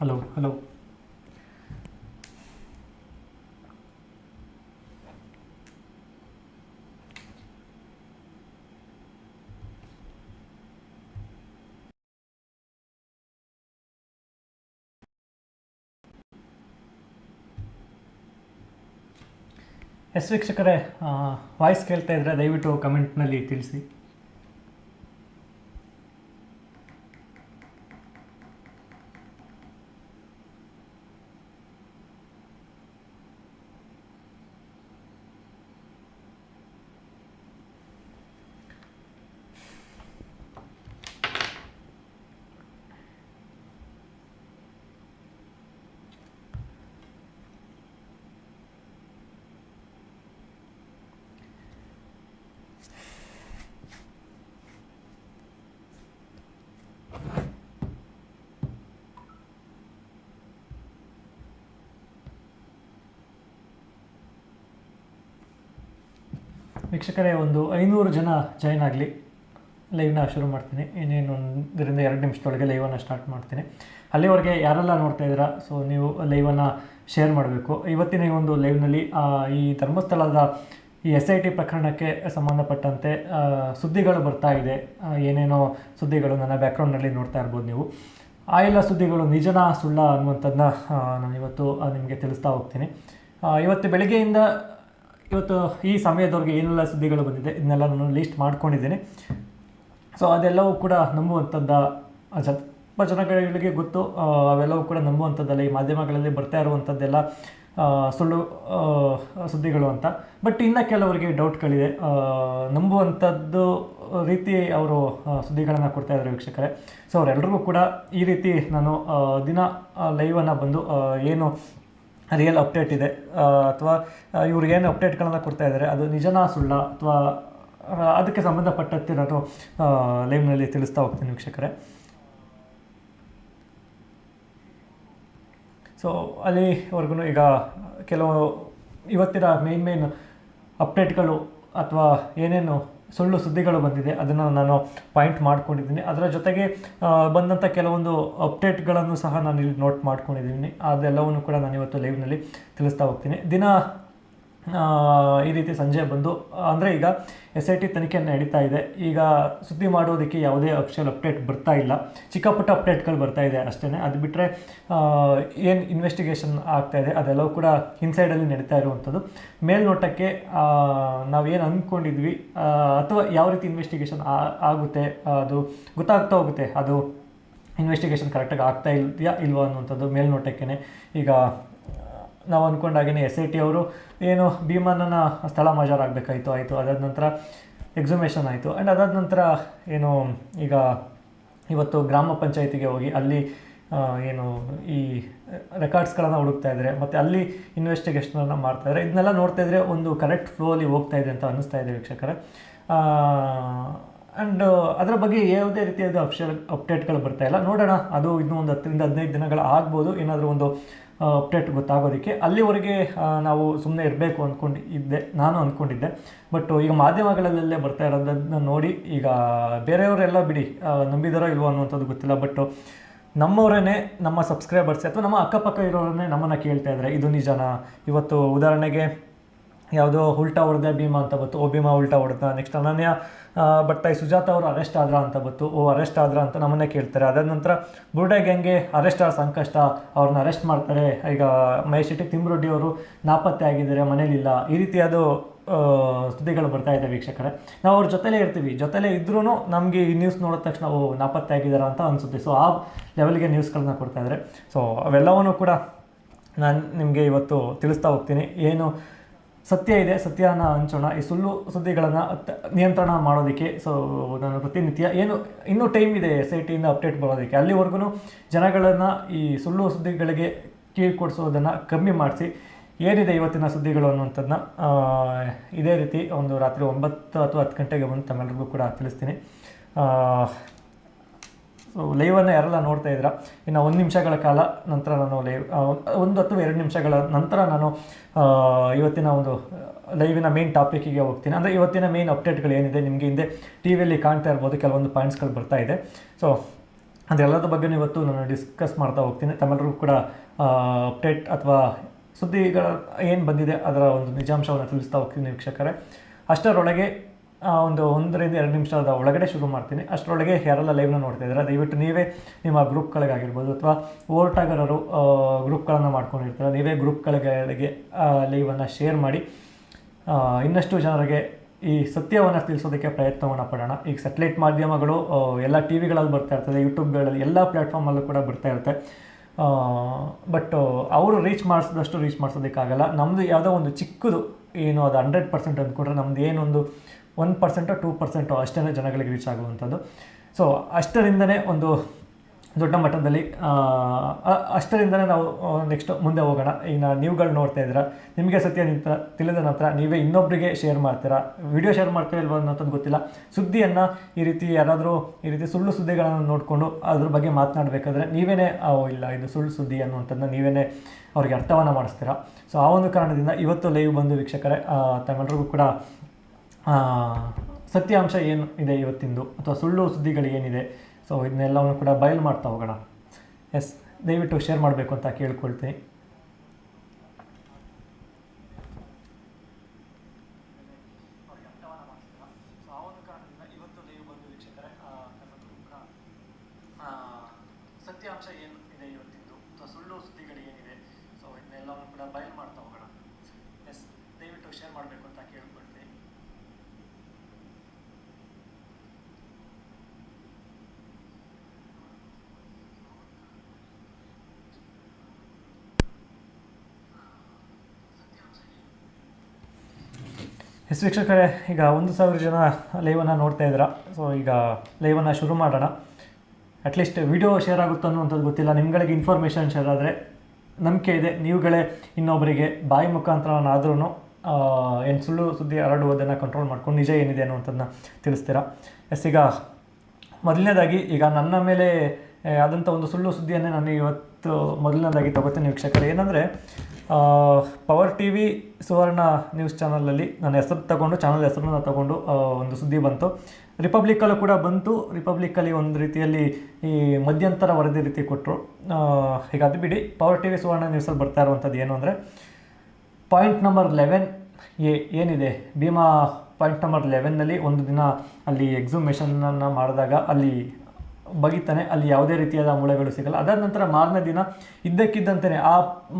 Hello hello. S ವೀಕ್ಷಕರೇ voice ಕೇಳ್ತಾ ಇದ್ದರೆ ದಯವಿಟ್ಟು ಕಮೆಂಟ್ನಲ್ಲಿ ತಿಳಿಸಿ. ವೀಕ್ಷಕರೇ, ಒಂದು ಐನೂರು ಜನ ಜಾಯ್ನ್ ಆಗಲಿ ಲೈವ್ನ ಶುರು ಮಾಡ್ತೀನಿ. ಇನ್ನೇನು ಒಂದರಿಂದ ಎರಡು ನಿಮಿಷದೊಳಗೆ ಲೈವನ್ನು ಸ್ಟಾರ್ಟ್ ಮಾಡ್ತೀನಿ. ಅಲ್ಲಿವರೆಗೆ ಯಾರೆಲ್ಲ ನೋಡ್ತಾ ಇದ್ದೀರಾ ಸೊ ನೀವು ಲೈವನ್ನು ಶೇರ್ ಮಾಡಬೇಕು. ಇವತ್ತಿನ ಒಂದು ಲೈವ್ನಲ್ಲಿ ಈ ಧರ್ಮಸ್ಥಳದ ಈ ಎಸ್ ಐ ಟಿ ಪ್ರಕರಣಕ್ಕೆ ಸಂಬಂಧಪಟ್ಟಂತೆ ಸುದ್ದಿಗಳು ಬರ್ತಾ ಇದೆ. ಏನೇನೋ ಸುದ್ದಿಗಳು ನನ್ನ ಬ್ಯಾಕ್ಗ್ರೌಂಡ್ನಲ್ಲಿ ನೋಡ್ತಾ ಇರ್ಬೋದು ನೀವು. ಆ ಎಲ್ಲ ಸುದ್ದಿಗಳು ನಿಜನಾ ಸುಳ್ಳ ಅನ್ನುವಂಥದ್ದನ್ನ ನಾನು ಇವತ್ತು ನಿಮಗೆ ತಿಳಿಸ್ತಾ ಹೋಗ್ತೀನಿ. ಇವತ್ತು ಬೆಳಗ್ಗೆಯಿಂದ, ಇವತ್ತು ಈ ಸಮಯದವರೆಗೆ ಏನೆಲ್ಲ ಸುದ್ದಿಗಳು ಬಂದಿದೆ ಇದನ್ನೆಲ್ಲ ನಾನು ಲೀಸ್ಟ್ ಮಾಡ್ಕೊಂಡಿದ್ದೀನಿ. ಸೊ ಅದೆಲ್ಲವೂ ಕೂಡ ನಂಬುವಂಥದ್ದ ಜನಗಳಿಗೆ ಗೊತ್ತು. ಅವೆಲ್ಲವೂ ಕೂಡ ನಂಬುವಂಥದ್ದಲ್ಲ. ಈ ಮಾಧ್ಯಮಗಳಲ್ಲಿ ಬರ್ತಾ ಇರುವಂಥದ್ದೆಲ್ಲ ಸುಳ್ಳು ಸುದ್ದಿಗಳು ಅಂತ. ಬಟ್ ಇನ್ನು ಕೆಲವರಿಗೆ ಡೌಟ್ಗಳಿದೆ ನಂಬುವಂಥದ್ದು ರೀತಿ ಅವರು ಸುದ್ದಿಗಳನ್ನು ಕೊಡ್ತಾ ಇದ್ದಾರೆ ವೀಕ್ಷಕರೇ. ಸೊ ಅವರೆಲ್ಲರಿಗೂ ಕೂಡ ಈ ರೀತಿ ನಾನು ದಿನ ಲೈವನ್ನು ಬಂದು ಏನು ರಿಯಲ್ ಅಪ್ಡೇಟ್ ಇದೆ ಅಥವಾ ಇವ್ರು ಏನು ಅಪ್ಡೇಟ್ಗಳನ್ನು ಕೊಡ್ತಾ ಇದ್ದಾರೆ, ಅದು ನಿಜನಾ ಸುಳ್ಳ, ಅಥವಾ ಅದಕ್ಕೆ ಸಂಬಂಧಪಟ್ಟಂತೆ ನಾನು ಲೈವ್ನಲ್ಲಿ ತಿಳಿಸ್ತಾ ಹೋಗ್ತೀನಿ ವೀಕ್ಷಕರೇ. ಸೊ ಅಲ್ಲಿವರೆಗೂ ಈಗ ಕೆಲವು ಇವತ್ತಿನ ಮೇನ್ ಮೇನ್ ಅಪ್ಡೇಟ್ಗಳು ಅಥವಾ ಏನೇನು ಸುಳ್ಳು ಸುದ್ದಿಗಳು ಬಂದಿದೆ, ಅದನ್ನು ನಾನು ಪಾಯಿಂಟ್ ಮಾಡ್ಕೊಂಡಿದ್ದೀನಿ. ಅದರ ಜೊತೆಗೆ ಬಂದಂಥ ಕೆಲವೊಂದು ಅಪ್ಡೇಟ್ಗಳನ್ನು ಸಹ ನಾನು ಇಲ್ಲಿ ನೋಟ್ ಮಾಡ್ಕೊಂಡಿದ್ದೀನಿ. ಅದೆಲ್ಲವನ್ನು ಕೂಡ ನಾನು ಇವತ್ತು ಲೈವ್ನಲ್ಲಿ ತಿಳಿಸ್ತಾ ಹೋಗ್ತೀನಿ. ದಿನ ಈ ರೀತಿ ಸಂಜೆ ಬಂದು, ಅಂದರೆ ಈಗ ಎಸ್ ಐ ಟಿ ತನಿಖೆ ನಡೀತಾ ಇದೆ. ಈಗ ಸುದ್ದಿ ಮಾಡೋದಕ್ಕೆ ಯಾವುದೇ ಅಫಿಷಿಯಲ್ ಅಪ್ಡೇಟ್ ಬರ್ತಾ ಇಲ್ಲ. ಚಿಕ್ಕ ಪುಟ್ಟ ಅಪ್ಡೇಟ್ಗಳು ಬರ್ತಾ ಇದೆ ಅಷ್ಟೇ ಅದು ಬಿಟ್ಟರೆ ಏನು ಇನ್ವೆಸ್ಟಿಗೇಷನ್ ಆಗ್ತಾ ಇದೆ, ಅದೆಲ್ಲವೂ ಕೂಡ ಇನ್ಸೈಡಲ್ಲಿ ನಡೀತಾ ಇರುವಂಥದ್ದು. ಮೇಲ್ನೋಟಕ್ಕೆ ಏನು ಅಂದ್ಕೊಂಡಿದ್ವಿ ಅಥವಾ ಯಾವ ರೀತಿ ಇನ್ವೆಸ್ಟಿಗೇಷನ್ ಆಗುತ್ತೆ, ಅದು ಗೊತ್ತಾಗ್ತಾ ಹೋಗುತ್ತೆ, ಅದು ಇನ್ವೆಸ್ಟಿಗೇಷನ್ ಕರೆಕ್ಟಾಗಿ ಆಗ್ತಾ ಇದೆಯಾ ಇಲ್ವಾ ಅನ್ನುವಂಥದ್ದು ಮೇಲ್ನೋಟಕ್ಕೇ ಈಗ ನಾವು ಅಂದ್ಕೊಂಡಾಗೇ ಎಸ್ ಐ ಟಿ ಅವರು ಏನು ಭೀಮನ್ನ ಸ್ಥಳ ಆಗಬೇಕಾಯಿತು ಆಯಿತು. ಅದಾದ ನಂತರ ಎಕ್ಸುಮೇಷನ್ ಆಯಿತು. ಆ್ಯಂಡ್ ಅದಾದ ನಂತರ ಏನು ಈಗ ಇವತ್ತು ಗ್ರಾಮ ಪಂಚಾಯಿತಿಗೆ ಹೋಗಿ ಅಲ್ಲಿ ಏನು ಈ ರೆಕಾರ್ಡ್ಸ್ಗಳನ್ನು ಹುಡುಕ್ತಾ ಇದ್ದಾರೆ. ಮತ್ತು ಅಲ್ಲಿ ಇನ್ವೆಸ್ಟಿಗೇಷನನ್ನು ಮಾಡ್ತಾ ಇದ್ದಾರೆ. ಇದನ್ನೆಲ್ಲ ನೋಡ್ತಾ ಇದ್ದರೆ ಒಂದು ಕರೆಕ್ಟ್ ಫ್ಲೋಲಿ ಹೋಗ್ತಾ ಇದೆ ಅಂತ ಅನ್ನಿಸ್ತಾ ಇದೆ ವೀಕ್ಷಕರೇ. ಆ್ಯಂಡ್ ಅದರ ಬಗ್ಗೆ ಯಾವುದೇ ರೀತಿಯಾದ ಅಫಿಷಿಯಲ್ ಅಪ್ಡೇಟ್ಗಳು ಬರ್ತಾ ಇಲ್ಲ. ನೋಡೋಣ, ಅದು ಇನ್ನೂ ಒಂದು ಹತ್ತರಿಂದ ಹದಿನೈದು ದಿನಗಳು ಆಗ್ಬೋದು. ಏನಾದರೂ ಒಂದು ಅಪ್ಡೇಟ್ ಗೊತ್ತಾಗೋದಕ್ಕೆ. ಅಲ್ಲಿವರೆಗೆ ನಾವು ಸುಮ್ಮನೆ ಇರಬೇಕು ಅಂದ್ಕೊಂಡು ಇದ್ದೆ, ನಾನು ಅಂದ್ಕೊಂಡಿದ್ದೆ ಬಟ್ ಈಗ ಮಾಧ್ಯಮಗಳಲ್ಲೇ ಬರ್ತಾ ಇರೋದನ್ನ ನೋಡಿ, ಈಗ ಬೇರೆಯವರೆಲ್ಲ ಬಿಡಿ ನಂಬಿದಾರೋ ಇಲ್ವೋ ಅನ್ನುವಂಥದ್ದು ಗೊತ್ತಿಲ್ಲ. ಬಟ್ ನಮ್ಮವರೇ ನಮ್ಮ ಸಬ್ಸ್ಕ್ರೈಬರ್ಸ್ ಅಥವಾ ನಮ್ಮ ಅಕ್ಕಪಕ್ಕ ಇರೋರನ್ನೇ ನಮ್ಮನ್ನು ಕೇಳ್ತಾ ಇದ್ದಾರೆ. ಇದು ನಿಜನಾ? ಇವತ್ತು ಉದಾಹರಣೆಗೆ ಯಾವುದೋ ಉಲ್ಟಾ ಹೊಡೆದ ಭೀಮಾ ಅಂತ ಬತ್ತು ಓ ಭೀಮಾ ಉಲ್ಟಾ ಹೊಡೆದ ನೆಕ್ಸ್ಟ್ ಅನನ್ಯ ಬಟ್ ಈ ಸುಜಾತ ಅವರು ಅರೆಸ್ಟ್ ಆದ್ರ ಅಂತ ಬತ್ತು ಓ ಅರೆಸ್ಟ್ ಆದ್ರ ಅಂತ ನಮ್ಮನ್ನೇ ಕೇಳ್ತಾರೆ. ಅದಾದ ನಂತರ ಬುರ್ಡೆ ಗ್ಯಾಂಗ್ಗೆ ಅರೆಸ್ಟ್ ಆದ ಸಂಕಷ್ಟ ಅವ್ರನ್ನ ಅರೆಸ್ಟ್ ಮಾಡ್ತಾರೆ. ಈಗ ಮಹೇಶ್ ಶೆಟ್ಟಿ, ತಿಮ್ರೊಡ್ಡಿ ಅವರು ನಾಪತ್ತೆ ಆಗಿದ್ದಾರೆ ಮನೇಲಿಲ್ಲ ಈ ರೀತಿಯಾದ ಸುದ್ದಿಗಳು ಬರ್ತಾ ಇದೆ ವೀಕ್ಷಕರೇ. ನಾವು ಅವ್ರ ಜೊತೆಲೇ ಇರ್ತೀವಿ. ಜೊತೆಲೇ ಇದ್ರೂ ನಮಗೆ ಈ ನ್ಯೂಸ್ ನೋಡಿದ ತಕ್ಷಣ, ಓ, ನಾಪತ್ತೆ ಆಗಿದ್ದಾರೆ ಅಂತ ಅನಿಸುತ್ತೆ. ಸೊ ಆ ಲೆವೆಲ್ಗೆ ನ್ಯೂಸ್ಗಳನ್ನ ಕೊಡ್ತಾ ಇದ್ದಾರೆ ಸೊ ಅವೆಲ್ಲವನ್ನೂ ಕೂಡ ನಾನು ನಿಮಗೆ ಇವತ್ತು ತಿಳಿಸ್ತಾ ಹೋಗ್ತೀನಿ. ಏನು ಸತ್ಯ ಇದೆ, ಸತ್ಯನ ಹಂಚೋಣ. ಈ ಸುಳ್ಳು ಸುದ್ದಿಗಳನ್ನು ನಿಯಂತ್ರಣ ಮಾಡೋದಕ್ಕೆ ಸೊ ನಾನು ಪ್ರತಿನಿತ್ಯ ಏನು, ಇನ್ನೂ ಟೈಮ್ ಇದೆ ಎಸ್ ಐ ಟಿಯಿಂದ ಅಪ್ಡೇಟ್ ಬರೋದಕ್ಕೆ. ಅಲ್ಲಿವರೆಗೂ ಜನಗಳನ್ನು ಈ ಸುಳ್ಳು ಸುದ್ದಿಗಳಿಗೆ ಕಿವಿ ಕೊಡಿಸೋದನ್ನು ಕಮ್ಮಿ ಮಾಡಿಸಿ, ಏನಿದೆ ಇವತ್ತಿನ ಸುದ್ದಿಗಳು ಅನ್ನುವಂಥದ್ದನ್ನ ಇದೇ ರೀತಿ ಒಂದು ರಾತ್ರಿ ಒಂಬತ್ತು ಅಥವಾ ಹತ್ತು ಗಂಟೆಗೆ ಬಂದು ತಮ್ಮೆಲ್ಲರಿಗೂ ಕೂಡ ತಿಳಿಸ್ತೀನಿ. ಸೊ ಲೈವನ್ನು ಯಾರೆಲ್ಲ ನೋಡ್ತಾ ಇದ್ದೀರಾ? ಇನ್ನು ಒಂದು ನಿಮಿಷಗಳ ಕಾಲ ನಂತರ ನಾನು ಲೈವ್ ಒಂದು ಅಥವಾ ಎರಡು ನಿಮಿಷಗಳ ನಂತರ ನಾನು ಇವತ್ತಿನ ಒಂದು ಲೈವಿನ ಮೇನ್ ಟಾಪಿಕ್ಕಿಗೆ ಹೋಗ್ತೀನಿ. ಅಂದರೆ ಇವತ್ತಿನ ಮೇನ್ ಅಪ್ಡೇಟ್ಗಳು ಏನಿದೆ ನಿಮಗೆ ಹಿಂದೆ ಟಿ ವಿಯಲ್ಲಿ ಕಾಣ್ತಾ ಇರ್ಬೋದು, ಕೆಲವೊಂದು ಪಾಯಿಂಟ್ಸ್ಗಳು ಬರ್ತಾ ಇದೆ. ಸೊ ಅದೆಲ್ಲದ ಬಗ್ಗೆ ಇವತ್ತು ನಾನು ಡಿಸ್ಕಸ್ ಮಾಡ್ತಾ ಹೋಗ್ತೀನಿ. ತಮ್ಮೆಲ್ಲರಿಗೂ ಕೂಡ ಅಪ್ಡೇಟ್ ಅಥವಾ ಸುದ್ದಿಗಳ ಏನು ಬಂದಿದೆ ಅದರ ಒಂದು ನಿಜಾಂಶವನ್ನು ತಿಳಿಸ್ತಾ ಹೋಗ್ತೀನಿ ವೀಕ್ಷಕರೇ. ಅಷ್ಟರೊಳಗೆ ಒಂದು ಒಂದರಿಂದ ಎರಡು ನಿಮಿಷದ ಒಳಗಡೆ ಶುರು ಮಾಡ್ತೀನಿ. ಅಷ್ಟರೊಳಗೆ ಯಾರೆಲ್ಲ ಲೈವ್ನ ನೋಡ್ತಾ ಇದ್ದಾರೆ? ದಯವಿಟ್ಟು ನೀವೇ ನಿಮ್ಮ ಗ್ರೂಪ್ಗಳಿಗಾಗಿರ್ಬೋದು ಅಥವಾ ಓಟಾಗರರು ಗ್ರೂಪ್ಗಳನ್ನು ಮಾಡ್ಕೊಂಡಿರ್ತಾರೆ ನೀವೇ ಗ್ರೂಪ್ಗಳಿಗೆ ಲೈವನ್ನು ಶೇರ್ ಮಾಡಿ ಇನ್ನಷ್ಟು ಜನರಿಗೆ ಈ ಸತ್ಯವನ್ನು ತಿಳಿಸೋದಕ್ಕೆ ಪ್ರಯತ್ನವನ್ನು ಪಡೋಣ. ಈಗ ಸೆಟಲೈಟ್ ಮಾಧ್ಯಮಗಳು ಎಲ್ಲ ಟಿ ವಿಗಳಲ್ಲಿ ಬರ್ತಾ ಇರ್ತದೆ ಯೂಟ್ಯೂಬ್ಗಳಲ್ಲಿ ಎಲ್ಲ ಪ್ಲ್ಯಾಟ್ಫಾರ್ಮಲ್ಲೂ ಕೂಡ ಬರ್ತಾ ಇರುತ್ತೆ. ಬಟ್ ಅವರು ರೀಚ್ ಮಾಡಿಸಿದಷ್ಟು ರೀಚ್ ಮಾಡಿಸೋದಕ್ಕಾಗಲ್ಲ. ನಮ್ಮದು ಯಾವುದೋ ಒಂದು ಚಿಕ್ಕದು, ಏನು ಅದು ಹಂಡ್ರೆಡ್ ಪರ್ಸೆಂಟ್ ಅಂದ್ಕೊಂಡ್ರೆ ನಮ್ಮದು ಏನೊಂದು ಒನ್ ಪರ್ಸೆಂಟೋ ಟೂ ಪರ್ಸೆಂಟೋ ಅಷ್ಟೇ ಜನಗಳಿಗೆ ರೀಚ್ ಆಗುವಂಥದ್ದು. ಸೊ ಅಷ್ಟರಿಂದನೇ ಒಂದು ದೊಡ್ಡ ಮಟ್ಟದಲ್ಲಿ ಅಷ್ಟರಿಂದನೇ ನಾವು ನೆಕ್ಸ್ಟ್ ಮುಂದೆ ಹೋಗೋಣ. ಈಗ ನೀವುಗಳು ನೋಡ್ತಾ ಇದ್ದೀರಾ ನಿಮಗೆ ಸತ್ಯ ನಿಂತ ತಿಳಿದ ನಂತರ ನೀವೇ ಇನ್ನೊಬ್ಬರಿಗೆ ಶೇರ್ ಮಾಡ್ತೀರಾ? ವಿಡಿಯೋ ಶೇರ್ ಮಾಡ್ತೀರಾ ಇಲ್ವ ಅನ್ನೋದು ಗೊತ್ತಿಲ್ಲ. ಸುದ್ದಿಯನ್ನು ಈ ರೀತಿ ಯಾರಾದರೂ ಈ ರೀತಿ ಸುಳ್ಳು ಸುದ್ದಿಗಳನ್ನು ನೋಡಿಕೊಂಡು ಅದ್ರ ಬಗ್ಗೆ ಮಾತನಾಡಬೇಕಾದ್ರೆ ನೀವೇನೇ ಆ, ಇಲ್ಲ ಇದು ಸುಳ್ಳು ಸುದ್ದಿ ಅನ್ನುವಂಥದ್ದನ್ನ ನೀವೇನೇ ಅವ್ರಿಗೆ ಅರ್ಥವನ್ನು ಮಾಡಿಸ್ತೀರಾ? ಸೊ ಆ ಒಂದು ಕಾರಣದಿಂದ ಇವತ್ತು ಲೈವ್ ಬಂದು ವೀಕ್ಷಕರೇ ತಮ್ಮೆಲ್ಲರಿಗೂ ಕೂಡ ಸತ್ಯಾಂಶ ಏನು ಇದೆ ಇವತ್ತಿಂದು? ಅಥವಾ ಸುಳ್ಳು ಸುದ್ದಿಗಳು ಏನಿದೆ? ಸೊ ಇದನ್ನೆಲ್ಲವನ್ನು ಕೂಡ ಬಯಲು ಮಾಡ್ತಾ ಹೋಗೋಣ. ಎಸ್ ದಯವಿಟ್ಟು ಶೇರ್ ಮಾಡಬೇಕು ಅಂತ ಕೇಳ್ಕೊಳ್ತೀನಿ ಸತ್ಯಾಂಶ ಏನು ಇದೆ ಇವತ್ತಿಂದು ಅಥವಾ ಸುಳ್ಳು ಸುದ್ದಿಗಳು ಏನಿದೆ ಸೊ ಇದನ್ನೆಲ್ಲವನ್ನು ಕೂಡ ಬಯಲು ಮಾಡ್ತಾ ಹೋಗೋಣ ಎಸ್ ದಯವಿಟ್ಟು ಶೇರ್ ಮಾಡಬೇಕು ಅಂತ ಕೇಳ್ಕೊಳ್ತೀನಿ ಎಸ್ ವೀಕ್ಷಕರೇ, ಈಗ ಒಂದು ಸಾವಿರ ಜನ ಲೈವನ್ನು ನೋಡ್ತಾ ಇದ್ದೀರಾ. ಸೊ ಈಗ ಲೈವನ್ನು ಶುರು ಮಾಡೋಣ. ಅಟ್ಲೀಸ್ಟ್ ವಿಡಿಯೋ ಶೇರ್ ಆಗುತ್ತೋ ಅನ್ನುವಂಥದ್ದು ಗೊತ್ತಿಲ್ಲ. ನಿಮ್ಗಳಿಗೆ ಇನ್ಫಾರ್ಮೇಷನ್ ಶೇರ್ ಆದರೆ ನಂಬಿಕೆ ಇದೆ. ನೀವುಗಳೇ ಇನ್ನೊಬ್ಬರಿಗೆ ಬಾಯಿ ಮುಖಾಂತರನಾದ್ರೂ ಏನು ಸುಳ್ಳು ಸುದ್ದಿ ಹರಡುವುದನ್ನು ಕಂಟ್ರೋಲ್ ಮಾಡ್ಕೊಂಡು ನಿಜ ಏನಿದೆ ಅನ್ನುವಂಥದ್ದನ್ನ ತಿಳಿಸ್ತೀರಾ. ಎಸ್, ಈಗ ಮೊದಲನೇದಾಗಿ, ಈಗ ನನ್ನ ಮೇಲೆ ಆದಂಥ ಒಂದು ಸುಳ್ಳು ಸುದ್ದಿಯನ್ನೇ ನಾನು ಇವತ್ತು ಮೊದಲನೇದಾಗಿ ತಗೋತೀನಿ ವೀಕ್ಷಕರು. ಏನಂದರೆ power T V Suvarna news ಚಾನಲಲ್ಲಿ ನನ್ನ ಹೆಸರು ತಗೊಂಡು ಚಾನಲ್ ಹೆಸರನ್ನ ತಗೊಂಡು ಒಂದು ಸುದ್ದಿ ಬಂತು. ರಿಪಬ್ಲಿಕ್ಕಲ್ಲೂ ಕೂಡ ಬಂತು. ರಿಪಬ್ಲಿಕ್ಕಲ್ಲಿ ಒಂದು ರೀತಿಯಲ್ಲಿ ಈ ಮಧ್ಯಂತರ ವರದಿ ರೀತಿ ಕೊಟ್ಟರು ಈಗ ಅದು ಬಿಡಿ ಪವರ್ ಟಿ ವಿ ಸುವರ್ಣ ನ್ಯೂಸಲ್ಲಿ ಬರ್ತಾ ಇರುವಂಥದ್ದು ಏನು ಅಂದರೆ ಪಾಯಿಂಟ್ ನಂಬರ್ ಲೆವೆನ್ ಎ, ಏನಿದೆ? ಭೀಮಾ ಪಾಯಿಂಟ್ ನಂಬರ್ ಲೆವೆನ್ನಲ್ಲಿ ಒಂದು ದಿನ ಅಲ್ಲಿ ಎಕ್ಸಿಬಿಷನನ್ನು ಮಾಡಿದಾಗ ಅಲ್ಲಿ ಬಗಿತಾನೆ, ಅಲ್ಲಿ ಯಾವುದೇ ರೀತಿಯಾದ ಮೂಳೆಗಳು ಸಿಗಲ್ಲ. ಅದಾದ ನಂತರ ಮಾರನೇ ದಿನ ಇದ್ದಕ್ಕಿದ್ದಂತೆ ಆ